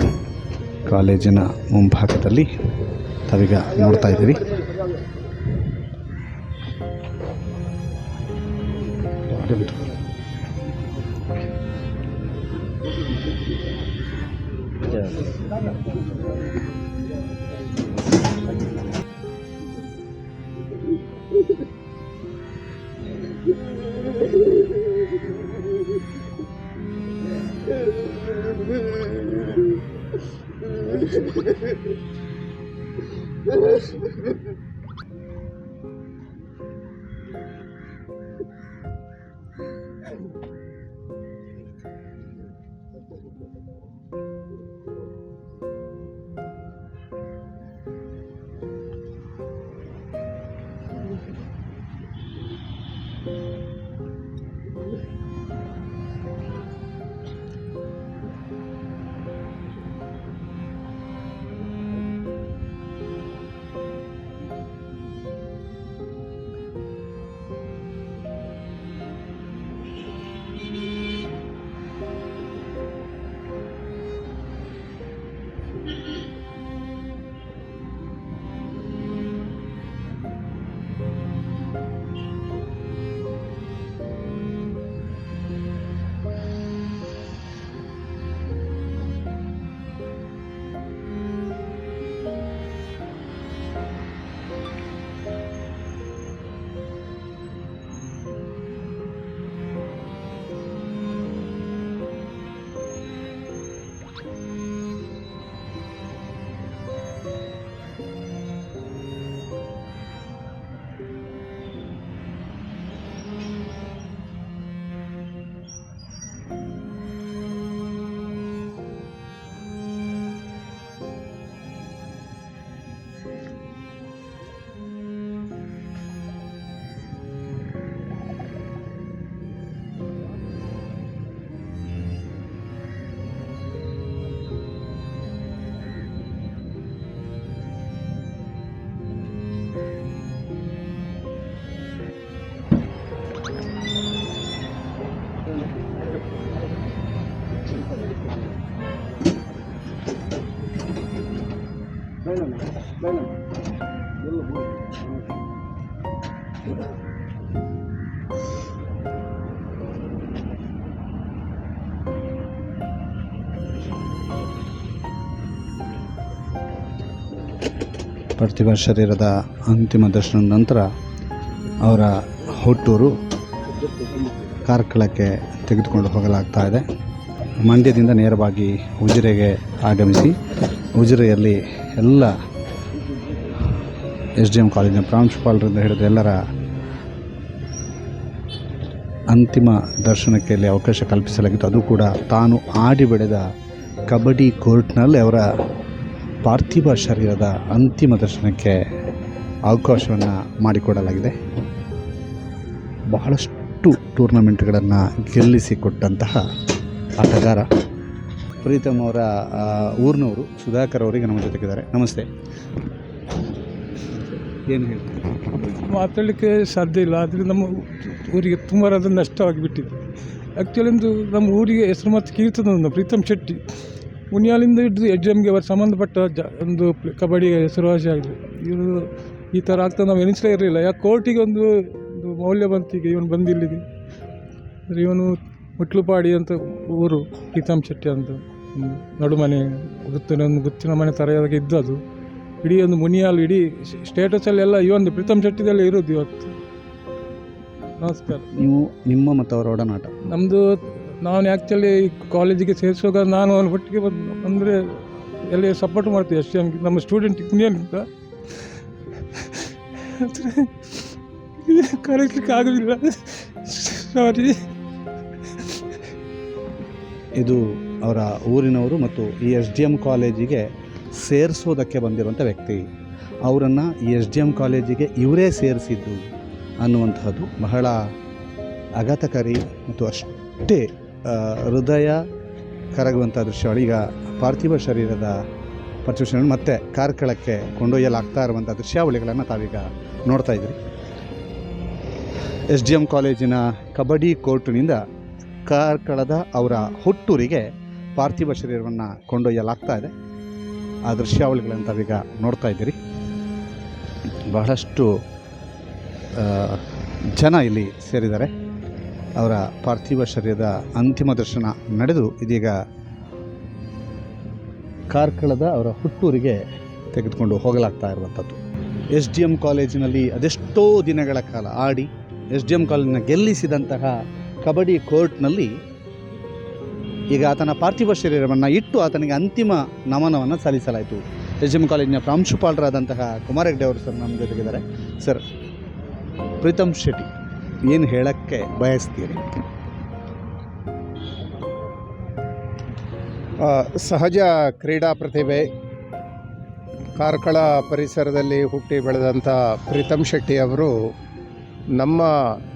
ಕಾಲೇಜಿನ ಮುಂಭಾಗದಲ್ಲಿ ತಾವೀಗ ನೋಡ್ತಾ ಇದ್ದೀವಿ Ha ha ha ha. ಪಾರ್ಥಿವ ಶರೀರದ ಅಂತಿಮ ದರ್ಶನದ ನಂತರ ಅವರ ಹುಟ್ಟೂರು ಕಾರ್ಕಳಕ್ಕೆ ತೆಗೆದುಕೊಂಡು ಹೋಗಲಾಗ್ತಾ ಇದೆ. ಮಂಡ್ಯದಿಂದ ನೇರವಾಗಿ ಉಜಿರೆಗೆ ಆಗಮಿಸಿ ಉಜಿರೆಯಲ್ಲಿ ಎಲ್ಲ ಎಸ್ ಡಿ ಎಂ ಕಾಲೇಜಿನ ಪ್ರಾಂಶುಪಾಲರಿಂದ ಹಿಡಿದು ಎಲ್ಲರ ಅಂತಿಮ ದರ್ಶನಕ್ಕೆ ಇಲ್ಲಿ ಅವಕಾಶ ಕಲ್ಪಿಸಲಾಗಿತ್ತು. ಅದು ಕೂಡ ತಾನು ಆಡಿ ಬೆಳೆದ ಕಬಡ್ಡಿ ಕೋರ್ಟ್ನಲ್ಲಿ ಅವರ ಪಾರ್ಥಿವ ಶರೀರದ ಅಂತಿಮ ದರ್ಶನಕ್ಕೆ ಅವಕಾಶವನ್ನು ಮಾಡಿಕೊಡಲಾಗಿದೆ. ಬಹಳಷ್ಟು ಟೂರ್ನಮೆಂಟ್ಗಳನ್ನು ಗೆಲ್ಲಿಸಿಕೊಟ್ಟಂತಹ ಆಟಗಾರ ಪ್ರೀತಮ್ ಅವರ ಊರಿನವರು ಸುಧಾಕರ್ ಅವರಿಗೆ ನಮ್ಮ ಜೊತೆಗಿದ್ದಾರೆ. ನಮಸ್ತೆ. ಏನು ಹೇಳ್ತೀವಿ ಮಾತಾಡಲಿಕ್ಕೆ ಸಾಧ್ಯ ಇಲ್ಲ, ಆದರೆ ನಮ್ಮ ಊರಿಗೆ ತುಂಬ ಅದು ನಷ್ಟವಾಗಿಬಿಟ್ಟಿದೆ. ಆ್ಯಕ್ಚುಲಿ ಒಂದು ನಮ್ಮ ಊರಿಗೆ ಹೆಸರು ಮತ್ತು ಕೀರ್ತನವನ್ನು ಪ್ರೀತಮ್ ಶೆಟ್ಟಿ. ಮುನಿಯಾಲಿಂದ ಹಿಡಿದು ಎಕ್ಸಾಮ್ಗೆ ಅವರು ಸಂಬಂಧಪಟ್ಟ ಜ, ಒಂದು ಕಬಡ್ಡಿಗೆ ಹೆಸರುವಾಸಿ ಆಗಿದೆ ಇವರು ಈ ಥರ ಆಗ್ತಾ ನಾವು ಎನಿಸ್ಲೇ ಇರಲಿಲ್ಲ. ಯಾಕೆ ಕೋರ್ಟಿಗೆ ಒಂದು ಒಂದು ಮೌಲ್ಯ ಬಂತಿಗೆ ಇವನು ಬಂದಿಲ್ಲಿಗೆ. ಅಂದರೆ ಇವನು ಮುಟ್ಲುಪಾಡಿ ಅಂತ ಊರು ಪ್ರೀತಮ್ ಶೆಟ್ಟಿ ಅಂತ. ನಡುಮನೆ, ಗುತ್ತಿನ, ಒಂದು ಗುತ್ತಿನ ಮನೆ ಥರ ಇದ್ದು ಅದು ಇಡೀ ಒಂದು ಮುನಿಯಾಲ್ ಇಡೀ ಸ್ಟೇಟಸಲ್ಲೆಲ್ಲ ಈ ಒಂದು ಪ್ರೀತಮ್ ಶೆಟ್ಟಿದಲ್ಲೇ ಇರೋದು ಇವತ್ತು. ನಮಸ್ಕಾರ. ನೀವು ನಿಮ್ಮ ಮತ್ತು ಅವರ ಒಡನಾಟ? ನಮ್ಮದು ನಾನು ಆ್ಯಕ್ಚುಲಿ ಕಾಲೇಜಿಗೆ ಸೇರಿಸುವಾಗ ನಾನು ಅವನ ಒಟ್ಟಿಗೆ ಬಂದು ಅಂದರೆ ಎಲ್ಲಿ ಸಪೋರ್ಟ್ ಮಾಡ್ತೀವಿ ಎಸ್ ಎಂ ನಮ್ಮ ಸ್ಟೂಡೆಂಟ್ ಕುಣಿಯಲಿಂದ ಕಲಿಸ್ಲಿಕ್ಕೆ ಆಗೋದಿಲ್ಲ. ಸಾರಿ ಇದು ಅವರ ಊರಿನವರು ಮತ್ತು ಈ ಎಸ್ ಡಿ ಎಂ ಕಾಲೇಜಿಗೆ ಸೇರಿಸೋದಕ್ಕೆ ಬಂದಿರುವಂಥ ವ್ಯಕ್ತಿ. ಅವರನ್ನು ಎಸ್ ಡಿ ಎಂ ಕಾಲೇಜಿಗೆ ಇವರೇ ಸೇರಿಸಿದ್ದು ಅನ್ನುವಂಥದ್ದು ಬಹಳ ಆಘಾತಕಾರಿ ಮತ್ತು ಅಷ್ಟೇ ಹೃದಯ ಕರಗುವಂಥ ದೃಶ್ಯಗಳು ಈಗ ಪಾರ್ಥಿವ ಶರೀರದ ಪಾರ್ಥಿವ ಮತ್ತೆ ಕಾರ್ಕಳಕ್ಕೆ ಕೊಂಡೊಯ್ಯಲಾಗ್ತಾ ಇರುವಂಥ ದೃಶ್ಯಾವಳಿಗಳನ್ನು ತಾವೀಗ ನೋಡ್ತಾ ಇದ್ರಿ. ಎಸ್ ಡಿ ಎಂ ಕಾಲೇಜಿನ ಕಬಡ್ಡಿ ಕೋರ್ಟಿನಿಂದ ಕಾರ್ಕಳದ ಅವರ ಹುಟ್ಟೂರಿಗೆ ಪಾರ್ಥಿವ ಶರೀರವನ್ನು ಕೊಂಡೊಯ್ಯಲಾಗ್ತಾ ಇದೆ. ಆ ದೃಶ್ಯಾವಳಿಗಳನ್ನು ತಾವೀಗ ನೋಡ್ತಾ ಇದ್ದೀರಿ. ಬಹಳಷ್ಟು ಜನ ಇಲ್ಲಿ ಸೇರಿದ್ದಾರೆ. ಅವರ ಪಾರ್ಥಿವ ಶರೀರದ ಅಂತಿಮ ದರ್ಶನ ನಡೆದು ಇದೀಗ ಕಾರ್ಕಳದ ಅವರ ಹುಟ್ಟೂರಿಗೆ ತೆಗೆದುಕೊಂಡು ಹೋಗಲಾಗ್ತಾ ಇರುವಂಥದ್ದು. ಎಸ್ ಡಿ ಎಂ ಕಾಲೇಜಿನಲ್ಲಿ ಅದೆಷ್ಟೋ ದಿನಗಳ ಕಾಲ ಆಡಿ, ಎಸ್ ಡಿ ಎಂ ಕಾಲೇಜಿನ ಗೆಲ್ಲಿಸಿದಂತಹ ಕಬಡ್ಡಿ ಕೋರ್ಟ್ನಲ್ಲಿ ಈಗ ಆತನ ಪಾರ್ಥಿವ ಶರೀರವನ್ನು ಇಟ್ಟು ಆತನಿಗೆ ಅಂತಿಮ ನಮನವನ್ನು ಸಲ್ಲಿಸಲಾಯಿತು. ಎಸ್ ಎಂ ಎಂ ಕಾಲೇಜಿನ ಪ್ರಾಂಶುಪಾಲರಾದಂತಹ ಕುಮಾರಗಡ್ಡೆ ಅವರು ಸರ್ ನಮ್ಮ ಜೊತೆಗಿದ್ದಾರೆ. ಸರ್ ಪ್ರೀತಮ್ ಶೆಟ್ಟಿ ಏನು ಹೇಳಕ್ಕೆ ಬಯಸ್ತೀರಿ? ಆ, ಸಹಜ ಕ್ರೀಡಾ ಪ್ರತಿಭೆ ಕಾರ್ಕಳ ಪರಿಸರದಲ್ಲಿ ಹುಟ್ಟಿ ಬೆಳೆದಂಥ ಪ್ರೀತಮ್ ಶೆಟ್ಟಿ ಅವರು ನಮ್ಮ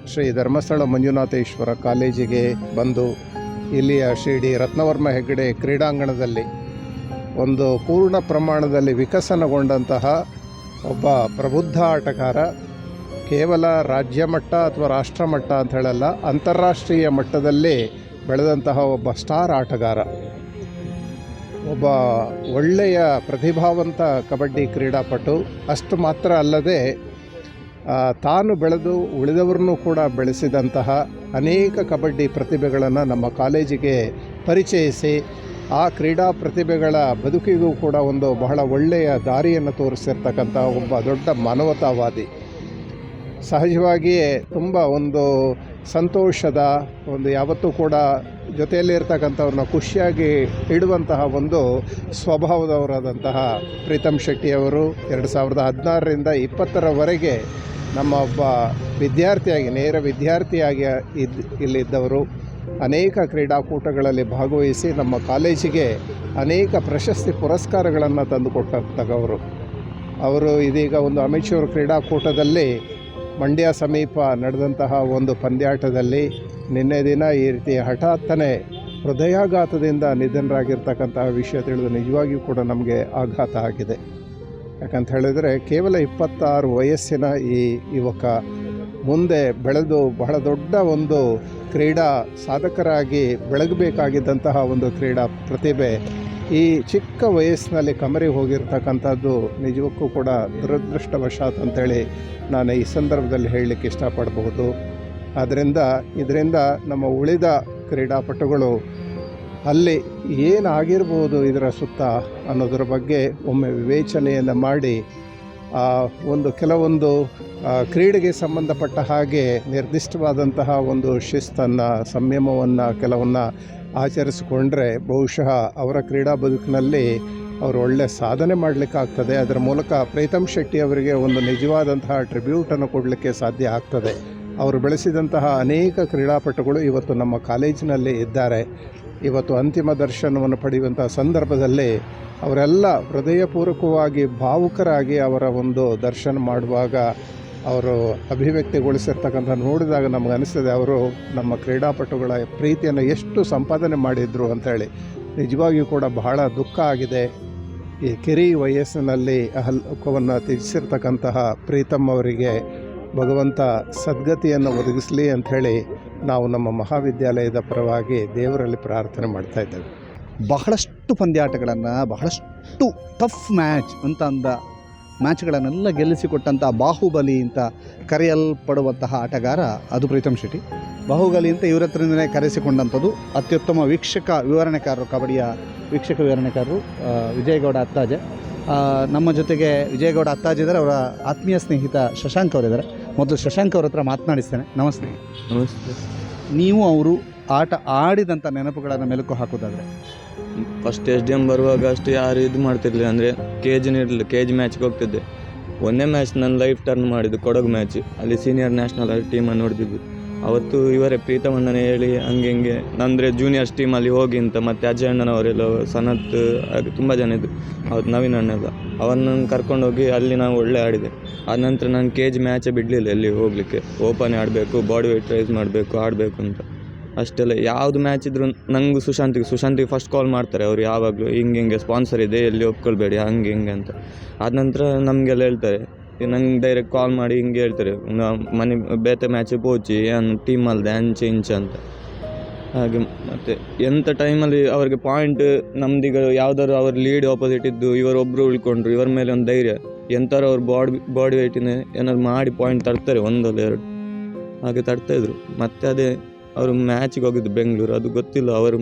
ಶ್ರೀ ಧರ್ಮಸ್ಥಳ ಮಂಜುನಾಥೇಶ್ವರ ಕಾಲೇಜಿಗೆ ಬಂದು ಇಲ್ಲಿಯ ಶ್ರೀ ಡಿ. ರತ್ನವರ್ಮ ಹೆಗ್ಗಡೆ ಕ್ರೀಡಾಂಗಣದಲ್ಲಿ ಒಂದು ಪೂರ್ಣ ಪ್ರಮಾಣದಲ್ಲಿ ವಿಕಸನಗೊಂಡಂತಹ ಒಬ್ಬ ಪ್ರಬುದ್ಧ ಆಟಗಾರ, ಕೇವಲ ರಾಜ್ಯ ಮಟ್ಟ ಅಥವಾ ರಾಷ್ಟ್ರ ಮಟ್ಟ ಅಂತ ಹೇಳಲ್ಲ, ಅಂತಾರಾಷ್ಟ್ರೀಯ ಮಟ್ಟದಲ್ಲಿ ಬೆಳೆದಂತಹ ಒಬ್ಬ ಸ್ಟಾರ್ ಆಟಗಾರ. ಒಬ್ಬ ಒಳ್ಳೆಯ ಪ್ರತಿಭಾವಂತ ಕಬಡ್ಡಿ ಕ್ರೀಡಾಪಟು. ಅಷ್ಟು ಮಾತ್ರ ಅಲ್ಲದೆ ತಾನು ಬೆಳೆದು ಉಳಿದವರನ್ನು ಕೂಡ ಬೆಳೆಸಿದಂತಹ ಅನೇಕ ಕಬಡ್ಡಿ ಪ್ರತಿಭೆಗಳನ್ನು ನಮ್ಮ ಕಾಲೇಜಿಗೆ ಪರಿಚಯಿಸಿ ಆ ಕ್ರೀಡಾ ಪ್ರತಿಭೆಗಳ ಬದುಕಿಗೂ ಕೂಡ ಒಂದು ಬಹಳ ಒಳ್ಳೆಯ ದಾರಿಯನ್ನು ತೋರಿಸಿರ್ತಕ್ಕಂಥ ಒಬ್ಬ ದೊಡ್ಡ ಮಾನವತಾವಾದಿ. ಸಹಜವಾಗಿಯೇ ತುಂಬ ಒಂದು ಸಂತೋಷದ, ಒಂದು ಯಾವತ್ತೂ ಕೂಡ ಜೊತೆಯಲ್ಲಿರ್ತಕ್ಕಂಥವ್ರನ್ನ ಖುಷಿಯಾಗಿ ಇಡುವಂತಹ ಒಂದು ಸ್ವಭಾವದವರಾದಂತಹ ಪ್ರೀತಮ್ ಶೆಟ್ಟಿಯವರು ಎರಡು ಸಾವಿರದ ಹದಿನಾರರಿಂದ ಇಪ್ಪತ್ತರವರೆಗೆ ನಮ್ಮ ಒಬ್ಬ ವಿದ್ಯಾರ್ಥಿಯಾಗಿ, ನೇರ ವಿದ್ಯಾರ್ಥಿಯಾಗಿ ಇದ್, ಇಲ್ಲಿದ್ದವರು ಅನೇಕ ಕ್ರೀಡಾಕೂಟಗಳಲ್ಲಿ ಭಾಗವಹಿಸಿ ನಮ್ಮ ಕಾಲೇಜಿಗೆ ಅನೇಕ ಪ್ರಶಸ್ತಿ ಪುರಸ್ಕಾರಗಳನ್ನು ತಂದುಕೊಟ್ಟಂಥವರು ಅವರು ಇದೀಗ ಒಂದು ಅಮೆಚೂರ್ ಕ್ರೀಡಾಕೂಟದಲ್ಲಿ ಮಂಡ್ಯ ಸಮೀಪ ನಡೆದಂತಹ ಒಂದು ಪಂದ್ಯಾಟದಲ್ಲಿ ನಿನ್ನೆ ದಿನ ಈ ರೀತಿ ಹಠಾತ್ತನೆ ಹೃದಯಾಘಾತದಿಂದ ನಿಧನರಾಗಿರ್ತಕ್ಕಂತಹ ವಿಷಯ ತಿಳಿದು ನಿಜವಾಗಿಯೂ ಕೂಡ ನಮಗೆ ಆಘಾತ ಆಗಿದೆ. ಯಾಕಂತ ಹೇಳಿದರೆ ಕೇವಲ ಇಪ್ಪತ್ತಾರು ವಯಸ್ಸಿನ ಈ ಯುವಕ ಮುಂದೆ ಬೆಳೆದು ಬಹಳ ದೊಡ್ಡ ಒಂದು ಕ್ರೀಡಾ ಸಾಧಕರಾಗಿ ಬೆಳಗಬೇಕಾಗಿದ್ದಂತಹ ಒಂದು ಕ್ರೀಡಾ ಪ್ರತಿಭೆ ಈ ಚಿಕ್ಕ ವಯಸ್ಸಿನಲ್ಲಿ ಕಮರಿ ಹೋಗಿರ್ತಕ್ಕಂಥದ್ದು ನಿಜಕ್ಕೂ ಕೂಡ ದುರದೃಷ್ಟವಶಾತ್ ಅಂತೇಳಿ ನಾನು ಈ ಸಂದರ್ಭದಲ್ಲಿ ಹೇಳಲಿಕ್ಕೆ ಇಷ್ಟಪಡಬಹುದು. ಆದ್ದರಿಂದ ಇದರಿಂದ ನಮ್ಮ ಉಳಿದ ಕ್ರೀಡಾಪಟುಗಳು ಅಲ್ಲಿ ಏನಾಗಿರ್ಬೋದು ಇದರ ಸುತ್ತ ಅನ್ನೋದರ ಬಗ್ಗೆ ಒಮ್ಮೆ ವಿವೇಚನೆಯನ್ನು ಮಾಡಿ ಒಂದು ಕೆಲವೊಂದು ಕ್ರೀಡೆಗೆ ಸಂಬಂಧಪಟ್ಟ ಹಾಗೆ ನಿರ್ದಿಷ್ಟವಾದಂತಹ ಒಂದು ಶಿಸ್ತನ್ನು, ಸಂಯಮವನ್ನು, ಕೆಲವನ್ನ ಆಚರಿಸಿಕೊಂಡ್ರೆ ಬಹುಶಃ ಅವರ ಕ್ರೀಡಾ ಬದುಕಿನಲ್ಲಿ ಅವರು ಒಳ್ಳೆಯ ಸಾಧನೆ ಮಾಡಲಿಕ್ಕಾಗ್ತದೆ. ಅದರ ಮೂಲಕ ಪ್ರೀತಮ್ ಶೆಟ್ಟಿ ಅವರಿಗೆ ಒಂದು ನಿಜವಾದಂತಹ ಟ್ರಿಬ್ಯೂಟನ್ನು ಕೊಡಲಿಕ್ಕೆ ಸಾಧ್ಯ ಆಗ್ತದೆ. ಅವರು ಬೆಳೆಸಿದಂತಹ ಅನೇಕ ಕ್ರೀಡಾಪಟುಗಳು ಇವತ್ತು ನಮ್ಮ ಕಾಲೇಜಿನಲ್ಲಿ ಇದ್ದಾರೆ. ಇವತ್ತು ಅಂತಿಮ ದರ್ಶನವನ್ನು ಪಡೆಯುವಂಥ ಸಂದರ್ಭದಲ್ಲಿ ಅವರೆಲ್ಲ ಹೃದಯಪೂರ್ವಕವಾಗಿ ಭಾವುಕರಾಗಿ ಅವರ ಒಂದು ದರ್ಶನ ಮಾಡುವಾಗ ಅವರು ಅಭಿವ್ಯಕ್ತಿಗೊಳಿಸಿರ್ತಕ್ಕಂಥ ನೋಡಿದಾಗ ನಮಗೆ ಅನಿಸ್ತದೆ, ಅವರು ನಮ್ಮ ಕ್ರೀಡಾಪಟುಗಳ ಪ್ರೀತಿಯನ್ನು ಎಷ್ಟು ಸಂಪಾದನೆ ಮಾಡಿದರು ಅಂಥೇಳಿ. ನಿಜವಾಗಿಯೂ ಕೂಡ ಬಹಳ ದುಃಖ ಆಗಿದೆ. ಈ ಕಿರಿ ವಯಸ್ಸಿನಲ್ಲಿ ಹಲ್ಕವನ್ನು ತ್ಯಜಿಸಿರ್ತಕ್ಕಂತಹ ಪ್ರೀತಮ್ ಅವರಿಗೆ ಭಗವಂತ ಸದ್ಗತಿಯನ್ನು ಒದಗಿಸಲಿ ಅಂಥೇಳಿ ನಾವು ನಮ್ಮ ಮಹಾವಿದ್ಯಾಲಯದ ಪರವಾಗಿ ದೇವರಲ್ಲಿ ಪ್ರಾರ್ಥನೆ ಮಾಡ್ತಾ ಇದ್ದೇವೆ. ಬಹಳಷ್ಟು ಪಂದ್ಯಾಟಗಳನ್ನು, ಬಹಳಷ್ಟು ಟಫ್ ಮ್ಯಾಚ್ ಅಂತ ಅಂದ ಮ್ಯಾಚ್ಗಳನ್ನೆಲ್ಲ ಗೆಲ್ಲಿಸಿಕೊಟ್ಟಂಥ ಬಾಹುಬಲಿ ಅಂತ ಕರೆಯಲ್ಪಡುವಂತಹ ಆಟಗಾರ ಅದು ಪ್ರೀತಮ್ ಶೆಟ್ಟಿ. ಬಾಹುಬಲಿ ಅಂತ ಇವರ ಹತ್ರನೇ ಕರೆಸಿಕೊಂಡಂಥದ್ದು ಅತ್ಯುತ್ತಮ ವೀಕ್ಷಕ ವಿವರಣೆಕಾರರು, ಕಬಡ್ಡಿಯ ವೀಕ್ಷಕ ವಿವರಣೆಕಾರರು ವಿಜಯಗೌಡ ಅತ್ತಾಜೆ. ನಮ್ಮ ಜೊತೆಗೆ ವಿಜಯಗೌಡ ಅತ್ತಾಜೆ ಇದ್ದಾರೆ. ಅವರ ಆತ್ಮೀಯ ಸ್ನೇಹಿತ ಶಶಾಂಕ್ ಅವರಿದ್ದಾರೆ. ಮೊದಲು ಶಶಾಂಕ್ ಅವ್ರ ಹತ್ರ ಮಾತನಾಡಿಸ್ತೇನೆ. ನಮಸ್ತೆ. ನಮಸ್ತೆ. ನೀವು ಅವರು ಆಟ ಆಡಿದಂಥ ನೆನಪುಗಳನ್ನು ಮೆಲುಕು ಹಾಕೋದಾದರೆ ಫಸ್ಟ್ ಎಸ್ ಡಿ ಎಂ ಬರುವಾಗ ಅಷ್ಟು ಯಾರು ಇದು ಮಾಡ್ತಿರ್ಲಿಲ್ಲ. ಅಂದರೆ ಕೆ ಜಿನ ಇರಲಿಲ್ಲ ಕೆ ಜಿ ಮ್ಯಾಚ್ಗೆ ಹೋಗ್ತಿದ್ದೆ. ಒಂದೇ ಮ್ಯಾಚ್ ನನ್ನ ಲೈಫ್ ಟರ್ನ್ ಮಾಡಿದ್ದು ಕೊಡಗು ಮ್ಯಾಚ್ ಅಲ್ಲಿ ಸೀನಿಯರ್ ನ್ಯಾಷನಲ್ ಟೀಮನ್ನು ನೋಡ್ತಿದ್ದು ಅವತ್ತು ಇವರೇ ಪ್ರೀತಮಣ್ಣನ ಹೇಳಿ ಹಂಗೆ ಹಿಂಗೆ. ಅಂದರೆ ಜೂನಿಯರ್ಸ್ ಟೀಮಲ್ಲಿ ಹೋಗಿ ಅಂತ ಮತ್ತು ಅಜಯ್ ಅಣ್ಣನವರೆಲ್ಲ ಸನತ್ ತುಂಬ ಜನ ಇದ್ದರು ಅವತ್ತು ನವೀನ್ ಅಣ್ಣೆಲ್ಲ. ಅವನ್ನ ಕರ್ಕೊಂಡೋಗಿ ಅಲ್ಲಿ ನಾವು ಒಳ್ಳೆ ಆಡಿದೆ. ಆದ ನಂತರ ನಾನು ಕೆ ಜಿ ಮ್ಯಾಚೇ ಬಿಡಲಿಲ್ಲ ಎಲ್ಲಿ ಹೋಗಲಿಕ್ಕೆ. ಓಪನ್ ಆಡಬೇಕು ಬಾಡಿ weight ರೈಸ್ ಮಾಡಬೇಕು, ಆಡಬೇಕು ಅಂತ. ಅಷ್ಟೆಲ್ಲ ಯಾವುದು ಮ್ಯಾಚ್ ಇದ್ರು ನಂಗೆ ಸುಶಾಂತಿಗೆ ಸುಶಾಂತಿಗೆ ಫಸ್ಟ್ ಕಾಲ್ ಮಾಡ್ತಾರೆ ಅವ್ರು ಯಾವಾಗಲೂ, ಹಿಂಗೆ ಹಿಂಗೆ ಸ್ಪಾನ್ಸರ್ ಇದೆ, ಎಲ್ಲಿ ಒಪ್ಕೊಳ್ಬೇಡಿ, ಹಂಗೆ ಹಿಂಗೆ ಅಂತ. ಆದ ನಂತರ ನಮಗೆಲ್ಲ ಹೇಳ್ತಾರೆ, ನಂಗೆ ಡೈರೆಕ್ಟ್ ಕಾಲ್ ಮಾಡಿ ಹಿಂಗೆ ಹೇಳ್ತಾರೆ ಮನೆ, ಬೇತೆ ಮ್ಯಾಚ್ ಪೋಚಿ, ಏನು ಟೀಮ್ ಅಲ್ದೆ ಅಂಚೆ ಇಂಚೆ ಅಂತ. ಹಾಗೆ ಮತ್ತು ಎಂಥ ಟೈಮಲ್ಲಿ ಅವ್ರಿಗೆ ಪಾಯಿಂಟ್ ನಮ್ದೀಗ ಯಾವ್ದಾದ್ರು ಅವ್ರ ಲೀಡ್ ಆಪೋಸಿಟ್ ಇದ್ದು ಇವರೊಬ್ಬರು ಉಳ್ಕೊಂಡ್ರು, ಇವರ ಮೇಲೆ ಒಂದು ಧೈರ್ಯ. ಎಂಥಾರು ಅವ್ರ ಬಾಡಿ ಬಾಡಿ ವೆಯ್ಟಿನ ಏನಾದ್ರು ಮಾಡಿ ಪಾಯಿಂಟ್ ತರ್ತಾರೆ, ಒಂದಲ್ಲ ಎರಡು. ಹಾಗೆ ತರ್ತಾಯಿದ್ರು ಮತ್ತು ಅದೇ ಅವರು ಮ್ಯಾಚಿಗೆ ಹೋಗಿದ್ದು ಬೆಂಗಳೂರು ಅದು ಗೊತ್ತಿಲ್ಲ. ಅವರು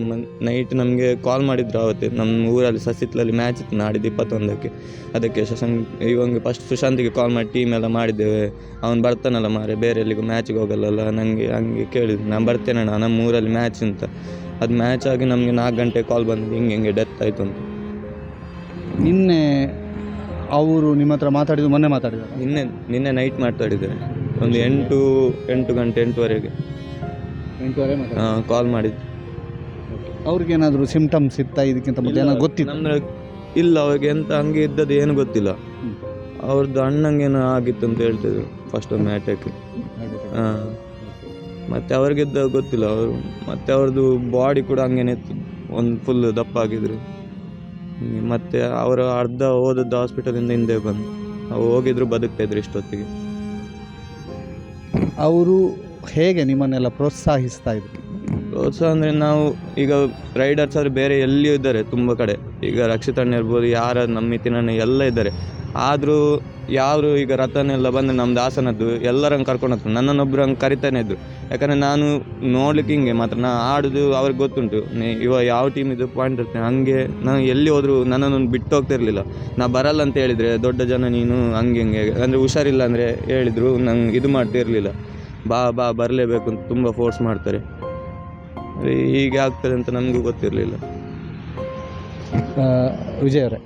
ನೈಟ್ ನಮಗೆ ಕಾಲ್ ಮಾಡಿದ್ರು ಆವತ್ತೆ. ನಮ್ಮ ಊರಲ್ಲಿ ಸಸಿತ್ಲಲ್ಲಿ ಮ್ಯಾಚ್ ಇತ್ತು ನಾಡಿದ್ದು ಇಪ್ಪತ್ತೊಂದಕ್ಕೆ. ಅದಕ್ಕೆ ಶಶಾಂಕ್ ಇವಂಗೆ ಫಸ್ಟ್ ಸುಶಾಂತಿಗೆ ಕಾಲ್ ಮಾಡಿ ಟೀಮ್ ಎಲ್ಲ ಮಾಡಿದ್ದೇವೆ. ಅವ್ನು ಬರ್ತಾನಲ್ಲ ಮಾರೆ ಬೇರೆ ಎಲ್ಲಿಗೂ ಮ್ಯಾಚಿಗೆ ಹೋಗಲ್ಲಲ್ಲ. ನನಗೆ ಹಂಗೆ ಕೇಳಿದ್ರು. ನಾನು ಬರ್ತೇನಣ್ಣ ನಮ್ಮ ಊರಲ್ಲಿ ಮ್ಯಾಚ್ ಅಂತ ಅದು ಮ್ಯಾಚ್ ಆಗಿ ನಮಗೆ ನಾಲ್ಕು ಗಂಟೆ ಕಾಲ್ ಬಂದು ಹಿಂಗೆ ಹಿಂಗೆ ಡೆತ್ ಆಯಿತು ಅಂತ. ನಿನ್ನೆ ಅವರು ನಿಮ್ಮ ಹತ್ರ ಮಾತಾಡಿದ್ದು ಮೊನ್ನೆ ಮಾತಾಡಿದ್ದಾರೆ? ನಿನ್ನೆ ನಿನ್ನೆ ನೈಟ್ ಮಾತಾಡಿದ್ದಾರೆ. ಒಂದು ಎಂಟು ಎಂಟು ಗಂಟೆ ಎಂಟುವರೆಗೆ. ಎಂಟೂವರೆ ಕಾಲ್ ಮಾಡಿದ್ದು. ಅವ್ರಿಗೇನಾದರೂ ಸಿಮ್ಟಮ್ಸ್ ಇತ್ತಾ? ಇದಕ್ಕಿಂತ ಮೊದಲು ಏನಾದ್ರು ಗೊತ್ತಿತ್ತು. ನಮ್ದು ಇಲ್ಲ ಅವ್ರಿಗೆ ಎಂತ ಹಂಗೆ ಇದ್ದದ್ದು ಏನು ಗೊತ್ತಿಲ್ಲ. ಅವ್ರದ್ದು ಅಣ್ಣಂಗೇನೋ ಆಗಿತ್ತು ಅಂತ ಹೇಳ್ತಿದ್ರು ಫಸ್ಟ್ ಒಮ್ಮೆ ಅಟ್ಯಾಕ್ ಹಾಂ. ಮತ್ತು ಅವ್ರಿಗಿದ್ದ ಗೊತ್ತಿಲ್ಲ ಅವರು ಮತ್ತು ಅವ್ರದ್ದು ಬಾಡಿ ಕೂಡ ಹಂಗೇನೆ ಇತ್ತು. ಒಂದು ಫುಲ್ ದಪ್ಪ ಆಗಿದ್ರು. ಮತ್ತು ಮತ್ತೆ ಅವರು ಅರ್ಧ ಹೋದದ್ದು ಹಾಸ್ಪಿಟಲಿಂದ ಹಿಂದೆ ಬಂದು. ಹೋಗಿದ್ರು ಬದುಕ್ತಾ ಇದ್ರು ಇಷ್ಟೊತ್ತಿಗೆ. ಅವರು ಹೇಗೆ ನಿಮ್ಮನ್ನೆಲ್ಲ ಪ್ರೋತ್ಸಾಹಿಸ್ತಾ ಇದ್ರು? ಪ್ರೋತ್ಸಾಹ ಅಂದರೆ ನಾವು ಈಗ ರೈಡರ್ಸ್ ಆದರೆ ಬೇರೆ ಎಲ್ಲಿಯೂ ಇದ್ದಾರೆ ತುಂಬ ಕಡೆ. ಈಗ ರಕ್ಷಿತಣ್ಣ ಇರ್ಬೋದು, ಯಾರ ನಮ್ಮ ಮಿತಿನಣ್ಣ ಎಲ್ಲ ಇದ್ದಾರೆ. ಆದರೂ ಯಾರು ಈಗ ರಥನೆಲ್ಲ ಬಂದರೆ ನಮ್ಮ ಹಾಸನದ್ದು ಎಲ್ಲರಂಗೆ ಕರ್ಕೊಂಡು ಹೋಗ್ತಾರೆ. ನನ್ನನ್ನೊಬ್ರು ಹಂಗೆ ಕರಿತಾನೆ ಇದ್ರು. ಯಾಕಂದರೆ ನಾನು ನೋಡ್ಲಿಕ್ಕೆ ಹಿಂಗೆ ಮಾತ್ರ. ನಾ ಆಡೋದು ಅವ್ರಿಗೆ ಗೊತ್ತುಂಟು. ನೀ- ಇವ ಯಾವ ಟೀಮ್ ಇದು ಪಾಯಿಂಟ್ ಇರ್ತೇನೆ. ಹಂಗೆ ನಾನು ಎಲ್ಲಿ ಹೋದರೂ ನನ್ನನ್ನು ಬಿಟ್ಟು ಹೋಗ್ತಿರ್ಲಿಲ್ಲ. ನಾ ಬರಲ್ಲ ಅಂತ ಹೇಳಿದರೆ ದೊಡ್ಡ ಜನ ನೀನು ಹಂಗೆ ಹಿಂಗೆ. ಅಂದರೆ ಹುಷಾರಿಲ್ಲ ಅಂದರೆ ಹೇಳಿದರು. ನಂಗೆ ಇದು ಮಾಡ್ತಿರ್ಲಿಲ್ಲ. ಬಾ ಬಾ ಬರಲೇಬೇಕು ಅಂತ ತುಂಬ ಫೋರ್ಸ್ ಮಾಡ್ತಾರೆ. ಹೀಗೆ ಆಗ್ತದೆ ಅಂತ ನಮಗೂ ಗೊತ್ತಿರಲಿಲ್ಲ. ವಿಜಯ್ ಅವರೇ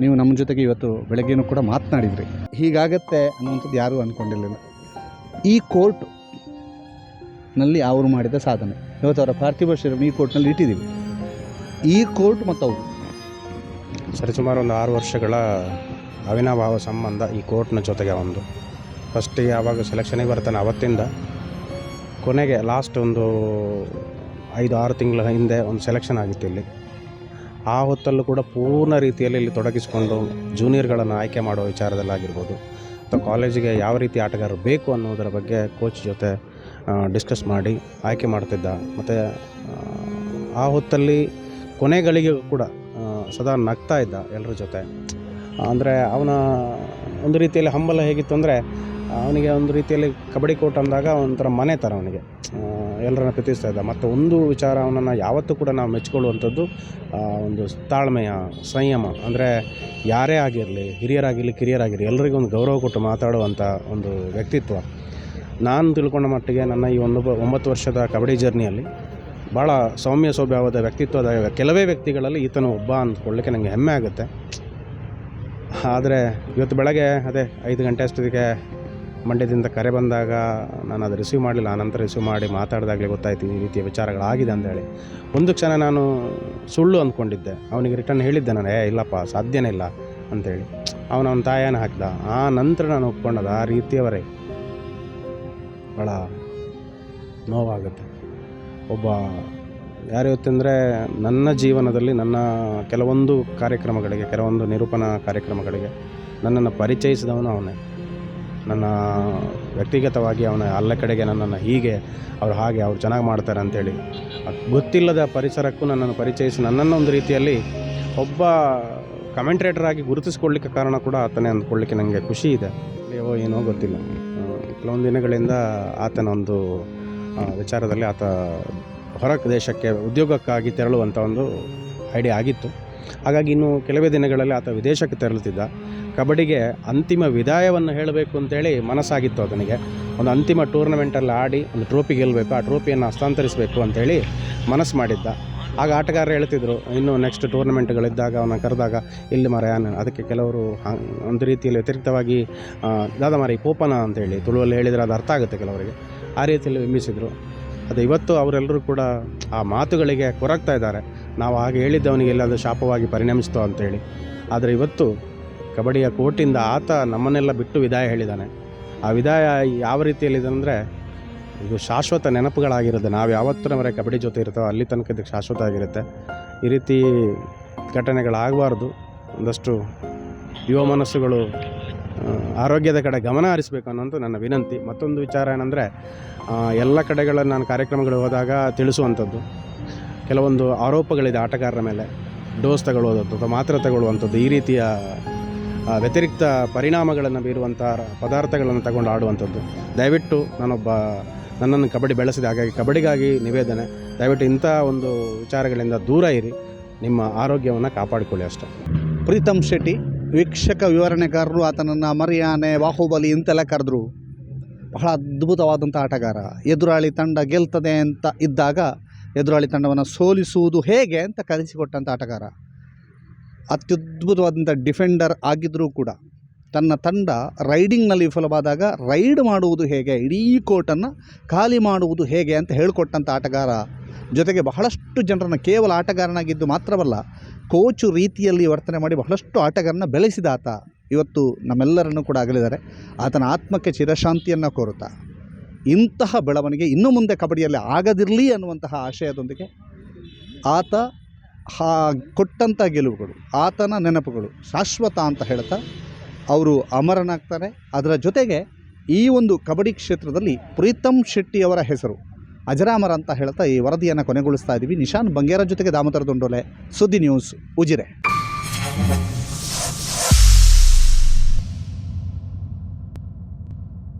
ನೀವು ನಮ್ಮ ಜೊತೆಗೆ ಇವತ್ತು ಬೆಳಗ್ಗೆನೂ ಕೂಡ ಮಾತನಾಡಿದ್ರಿ. ಹೀಗಾಗತ್ತೆ ಅನ್ನುವಂಥದ್ದು ಯಾರೂ ಅಂದ್ಕೊಂಡಿರಲಿಲ್ಲ ಈ ಕೋರ್ಟ್ನಲ್ಲಿ ಅವರು ಮಾಡಿದ ಸಾಧನೆ. ಇವತ್ತು ಅವರ ಪಾರ್ಥಿವ ಶರೀರ ಈ ಕೋರ್ಟ್ನಲ್ಲಿ ಇಟ್ಟಿದ್ದೀವಿ. ಈ ಕೋರ್ಟ್ ಮತ್ತು ಅವರು. ಸರಿಸುಮಾರು ಒಂದು ಆರು ವರ್ಷಗಳ ಅವಿನಾಭಾವ ಸಂಬಂಧ ಈ ಕೋರ್ಟ್ನ ಜೊತೆಗೆ ಒಂದು. ಫಸ್ಟಿಗೆ ಯಾವಾಗ ಸೆಲೆಕ್ಷನಿಗೆ ಬರ್ತಾನೆ ಅವತ್ತಿಂದ. ಕೊನೆಗೆ ಲಾಸ್ಟ್ ಒಂದು ಐದು, ಆರು ತಿಂಗಳ ಹಿಂದೆ ಒಂದು ಸೆಲೆಕ್ಷನ್ ಆಗಿತ್ತು ಇಲ್ಲಿ. ಆ ಹೊತ್ತಲ್ಲೂ ಕೂಡ ಪೂರ್ಣ ರೀತಿಯಲ್ಲಿ ಇಲ್ಲಿ ತೊಡಗಿಸಿಕೊಂಡು ಜೂನಿಯರ್ಗಳನ್ನು ಆಯ್ಕೆ ಮಾಡೋ ವಿಚಾರದಲ್ಲಾಗಿರ್ಬೋದು ಅಥವಾ ಕಾಲೇಜಿಗೆ ಯಾವ ರೀತಿ ಆಟಗಾರರು ಬೇಕು ಅನ್ನೋದರ ಬಗ್ಗೆ ಕೋಚ್ ಜೊತೆ ಡಿಸ್ಕಸ್ ಮಾಡಿ ಆಯ್ಕೆ ಮಾಡ್ತಿದ್ದ. ಮತ್ತು, ಆ ಹೊತ್ತಲ್ಲಿ ಕೊನೆಗಳಿಗೆ ಕೂಡ ಸದಾ ನಗ್ತಾ ಇದ್ದ ಎಲ್ಲರ ಜೊತೆ. ಅಂದರೆ ಅವನ ಒಂದು ರೀತಿಯಲ್ಲಿ ಹಂಬಲ ಹೇಗಿತ್ತು ಅಂದರೆ ಅವನಿಗೆ ಒಂದು ರೀತಿಯಲ್ಲಿ ಕಬಡ್ಡಿ ಕೋಟ್ ಅಂದಾಗ ಒಂಥರ ಮನೆ ಥರ ಅವನಿಗೆ. ಎಲ್ಲರನ್ನ ಪ್ರೀತಿಸ್ತಾ ಇದ್ದ. ಮತ್ತು ಒಂದು ವಿಚಾರ ಅವನನ್ನು ಯಾವತ್ತೂ ಕೂಡ ನಾವು ಮೆಚ್ಚಿಕೊಳ್ಳುವಂಥದ್ದು ಒಂದು ತಾಳ್ಮೆಯ ಸಂಯಮ. ಅಂದರೆ ಯಾರೇ ಆಗಿರಲಿ, ಹಿರಿಯರಾಗಿರಲಿ, ಕಿರಿಯರಾಗಿರಲಿ ಎಲ್ಲರಿಗೂ ಒಂದು ಗೌರವ ಕೊಟ್ಟು ಮಾತಾಡುವಂಥ ಒಂದು ವ್ಯಕ್ತಿತ್ವ. ನಾನು ತಿಳ್ಕೊಂಡ ಮಟ್ಟಿಗೆ ನನ್ನ ಈ ಒಂದು ಒಂಬತ್ತು ವರ್ಷದ ಕಬಡ್ಡಿ ಜರ್ನಿಯಲ್ಲಿ ಭಾಳ ಸೌಮ್ಯ ಸ್ವಭಾವದ ವ್ಯಕ್ತಿತ್ವದ ಕೆಲವೇ ವ್ಯಕ್ತಿಗಳಲ್ಲಿ ಈತನು ಒಬ್ಬ ಅಂದ್ಕೊಳ್ಳಿಕ್ಕೆ ನನಗೆ ಹೆಮ್ಮೆ ಆಗುತ್ತೆ. ಆದರೆ ಇವತ್ತು ಬೆಳಗ್ಗೆ ಅದೇ ಐದು ಗಂಟೆ ಅಷ್ಟೊತ್ತಿಗೆ ಮಂಡ್ಯದಿಂದ ಕರೆ ಬಂದಾಗ ನಾನು ಅದು ರಿಸೀವ್ ಮಾಡಲಿಲ್ಲ. ಆನಂತರ ರಿಸೀವ್ ಮಾಡಿ ಮಾತಾಡಿದಾಗಲೇ ಗೊತ್ತಾಯ್ತು ಈ ರೀತಿಯ ವಿಚಾರಗಳಾಗಿದೆ ಅಂತೇಳಿ ಒಂದು ಕ್ಷಣ ನಾನು ಸುಳ್ಳು ಅಂದ್ಕೊಂಡಿದ್ದೆ ಅವನಿಗೆ ರಿಟರ್ನ್ ಹೇಳಿದ್ದೆ ನಾನು, ಏ, ಇಲ್ಲಪ್ಪ, ಸಾಧ್ಯನೇ ಇಲ್ಲ ಅಂಥೇಳಿ ಅವನ ಅವನ ತಾಯನ ಹಾಕಿದ. ಆ ನಂತರ ನಾನು ಒಪ್ಕೊಂಡದ, ಆ ರೀತಿಯವರೇ ಭಾಳ ನೋವಾಗುತ್ತೆ. ಒಬ್ಬ ಯಾರು ಇವತ್ತಂದರೆ ನನ್ನ ಜೀವನದಲ್ಲಿ ನನ್ನ ಕೆಲವೊಂದು ಕಾರ್ಯಕ್ರಮಗಳಿಗೆ, ಕೆಲವೊಂದು ನಿರೂಪಣಾ ಕಾರ್ಯಕ್ರಮಗಳಿಗೆ ನನ್ನನ್ನು ಪರಿಚಯಿಸಿದವನು ಅವನೇ. ನನ್ನ ವ್ಯಕ್ತಿಗತವಾಗಿ ಅವನ ಅಲ್ಲ ಕಡೆಗೆ ನನ್ನನ್ನು ಹೀಗೆ ಅವ್ರು ಹಾಗೆ ಅವ್ರು ಚೆನ್ನಾಗಿ ಮಾಡ್ತಾರೆ ಅದ್ ಗೊತ್ತಿಲ್ಲದ ಪರಿಸರಕ್ಕೂ ನನ್ನನ್ನು ಪರಿಚಯಿಸಿ ನನ್ನನ್ನು ಒಂದು ರೀತಿಯಲ್ಲಿ ಒಬ್ಬ ಕಮೆಂಟ್ರೇಟರ್ ಆಗಿ ಗುರುತಿಸ್ಕೊಳ್ಳಿಕ್ಕೆ ಕಾರಣ ಕೂಡ ಆತನೇ ಅಂದ್ಕೊಳ್ಳಿಕ್ಕೆ ನನಗೆ ಖುಷಿ ಇದೆ. ಅಯ್ಯೋ ಏನೋ ಗೊತ್ತಿಲ್ಲ. ಕೆಲವೊಂದು ದಿನಗಳಿಂದ ಆತನ ಒಂದು ವಿಚಾರದಲ್ಲಿ ಆತ ಹೊರ ದೇಶಕ್ಕೆ ಉದ್ಯೋಗಕ್ಕಾಗಿ ತೆರಳುವಂಥ ಒಂದು ಐಡಿಯಾ ಆಗಿತ್ತು. ಹಾಗಾಗಿ ಇನ್ನು ಕೆಲವೇ ದಿನಗಳಲ್ಲಿ ಆತ ವಿದೇಶಕ್ಕೆ ತೆರಳುತ್ತಿದ್ದ. ಕಬಡ್ಡಿಗೆ ಅಂತಿಮ ವಿದಾಯವನ್ನು ಹೇಳಬೇಕು ಅಂತೇಳಿ ಮನಸ್ಸಾಗಿತ್ತು ಅದನಿಗೆ. ಒಂದು ಅಂತಿಮ ಟೂರ್ನಮೆಂಟಲ್ಲಿ ಆಡಿ ಒಂದು ಟ್ರೋಫಿ ಗೆಲ್ಲಬೇಕು, ಆ ಟ್ರೋಫಿಯನ್ನು ಹಸ್ತಾಂತರಿಸಬೇಕು ಅಂತೇಳಿ ಮನಸ್ಸು ಮಾಡಿದ್ದ. ಆಗ ಆಟಗಾರರು ಹೇಳ್ತಿದ್ರು, ಇನ್ನು ನೆಕ್ಸ್ಟ್ ಟೂರ್ನಮೆಂಟ್ಗಳಿದ್ದಾಗ, ಅವನ ಕರೆದಾಗ ಇಲ್ಲಿ ಮರ ಅದಕ್ಕೆ ಕೆಲವರು ಒಂದು ರೀತಿಯಲ್ಲಿ ವ್ಯತಿರಿಕ್ತವಾಗಿ ದಾದ ಮರ ಈ ಪೋಪನ ಅಂತೇಳಿ ತುಳುವಲ್ಲಿ ಹೇಳಿದರೆ ಅದು ಅರ್ಥ ಆಗುತ್ತೆ ಕೆಲವರಿಗೆ. ಆ ರೀತಿಯಲ್ಲಿ ಬಿಂಬಿಸಿದರು ಅದು ಇವತ್ತು ಅವರೆಲ್ಲರೂ ಕೂಡ ಆ ಮಾತುಗಳಿಗೆ ಕೊರಗ್ತಾ ಇದ್ದಾರೆ. ನಾವು ಹಾಗೆ ಹೇಳಿದ್ದವನಿಗೆ ಎಲ್ಲಾದರೂ ಶಾಪವಾಗಿ ಪರಿಣಮಿಸ್ತು ಅಂತೇಳಿ. ಆದರೆ ಇವತ್ತು ಕಬಡ್ಡಿಯ ಕೋರ್ಟಿಂದ ಆತ ನಮ್ಮನ್ನೆಲ್ಲ ಬಿಟ್ಟು ವಿದಾಯ ಹೇಳಿದ್ದಾನೆ ಆ ವಿದಾಯ ಯಾವ ರೀತಿಯಲ್ಲಿದೆ ಅಂದರೆ, ಇದು ಶಾಶ್ವತ ನೆನಪುಗಳಾಗಿರುತ್ತೆ. ನಾವು ಯಾವತ್ತರವರೆಗೆ ಕಬಡ್ಡಿ ಜೊತೆ ಇರ್ತಾವೋ ಅಲ್ಲಿ ತನಕ ಇದಕ್ಕೆ ಶಾಶ್ವತ ಆಗಿರುತ್ತೆ. ಈ ರೀತಿ ಘಟನೆಗಳಾಗಬಾರ್ದು. ಒಂದಷ್ಟು ಯುವ ಮನಸ್ಸುಗಳು ಆರೋಗ್ಯದ ಕಡೆ ಗಮನ ಹರಿಸಬೇಕು ಅನ್ನೋದು ನನ್ನ ವಿನಂತಿ. ಮತ್ತೊಂದು ವಿಚಾರ ಏನಂದರೆ ಎಲ್ಲ ಕಡೆಗಳಲ್ಲಿ ನಾನು ಕಾರ್ಯಕ್ರಮಗಳು ಹೋದಾಗ ತಿಳಿಸುವಂಥದ್ದು. ಕೆಲವೊಂದು ಆರೋಪಗಳಿದೆ ಆಟಗಾರರ ಮೇಲೆ. ಡೋಸ್ ತಗೊಳ್ಳೋದಂಥದ್ದು ಅಥವಾ ಮಾತ್ರೆ ತಗೊಳ್ಳುವಂಥದ್ದು ಈ ರೀತಿಯ ವ್ಯತಿರಿಕ್ತ ಪರಿಣಾಮಗಳನ್ನು ಬೀರುವಂಥ ಪದಾರ್ಥಗಳನ್ನು ತಗೊಂಡು ಆಡುವಂಥದ್ದು. ದಯವಿಟ್ಟು ನಾನೊಬ್ಬ ನನ್ನನ್ನು ಕಬಡ್ಡಿ ಬೆಳೆಸಿದೆ. ಹಾಗಾಗಿ ಕಬಡ್ಡಿಗಾಗಿ ನಿವೇದನೆ. ದಯವಿಟ್ಟು ಇಂಥ ಒಂದು ವಿಚಾರಗಳಿಂದ ದೂರ ಇರಿ. ನಿಮ್ಮ ಆರೋಗ್ಯವನ್ನು ಕಾಪಾಡಿಕೊಳ್ಳಿ ಅಷ್ಟೆ. ಪ್ರೀತಮ್ ಶೆಟ್ಟಿ, ವೀಕ್ಷಕ ವಿವರಣೆಗಾರರು ಆತನನ್ನು ಮರಿಯಾನೆ, ಬಾಹುಬಲಿ ಇಂತೆಲ್ಲ ಕರೆದ್ರು. ಬಹಳ ಅದ್ಭುತವಾದಂಥ ಆಟಗಾರ. ಎದುರಾಳಿ ತಂಡ ಗೆಲ್ತದೆ ಅಂತ ಇದ್ದಾಗ ಎದುರಾಳಿ ತಂಡವನ್ನು ಸೋಲಿಸುವುದು ಹೇಗೆ ಅಂತ ಕಲಿಸಿಕೊಟ್ಟಂಥ ಆಟಗಾರ. ಅತ್ಯದ್ಭುತವಾದಂಥ ಡಿಫೆಂಡರ್ ಆಗಿದ್ದರೂ ಕೂಡ ತನ್ನ ತಂಡ ರೈಡಿಂಗ್ನಲ್ಲಿ ವಿಫಲವಾದಾಗ ರೈಡ್ ಮಾಡುವುದು ಹೇಗೆ, ಇಡೀ ಕೋರ್ಟನ್ನು ಖಾಲಿ ಮಾಡುವುದು ಹೇಗೆ ಅಂತ ಹೇಳಿಕೊಟ್ಟಂಥ ಆಟಗಾರ. ಜೊತೆಗೆ ಬಹಳಷ್ಟು ಜನರನ್ನು ಕೇವಲ ಆಟಗಾರನಾಗಿದ್ದು ಮಾತ್ರವಲ್ಲ, ಕೋಚು ರೀತಿಯಲ್ಲಿ ವರ್ತನೆ ಮಾಡಿ ಬಹಳಷ್ಟು ಆಟಗಾರನ ಬೆಳೆಸಿದ ಆತ. ಇವತ್ತು ನಮ್ಮೆಲ್ಲರನ್ನು ಕೂಡ ಅಗಲಿದ್ದಾರೆ ಆತನ ಆತ್ಮಕ್ಕೆ ಚಿರಶಾಂತಿಯನ್ನು ಕೋರುತ್ತಾ. ಇಂತಹ ಬೆಳವಣಿಗೆ ಇನ್ನು ಮುಂದೆ ಕಬಡ್ಡಿಯಲ್ಲಿ ಆಗದಿರಲಿ ಅನ್ನುವಂತಹ ಆಶಯದೊಂದಿಗೆ ಆತ ಹಾ ಕೊಟ್ಟಂಥ ಗೆಲುವುಗಳು, ಆತನ ನೆನಪುಗಳು, ಶಾಶ್ವತ ಅಂತ ಹೇಳ್ತಾ ಅವರು ಅಮರನಾಗ್ತಾರೆ. ಅದರ ಜೊತೆಗೆ ಈ ಒಂದು ಕಬಡ್ಡಿ ಕ್ಷೇತ್ರದಲ್ಲಿ ಪ್ರೀತಮ್ ಶೆಟ್ಟಿಯವರ ಹೆಸರು, ಅಜರಾಮರ ಅಂತ ಹೇಳ್ತಾ ಈ ವರದಿಯನ್ನು ಕೊನೆಗೊಳಿಸ್ತಾ ಇದ್ದೀವಿ ನಿಶಾನ್ ಬಂಗೇರ ಜೊತೆಗೆ ದಾಮೋದರ ದೊಂಡೋಲೆ, ಸುದ್ದಿ ನ್ಯೂಸ್, ಉಜಿರೆ.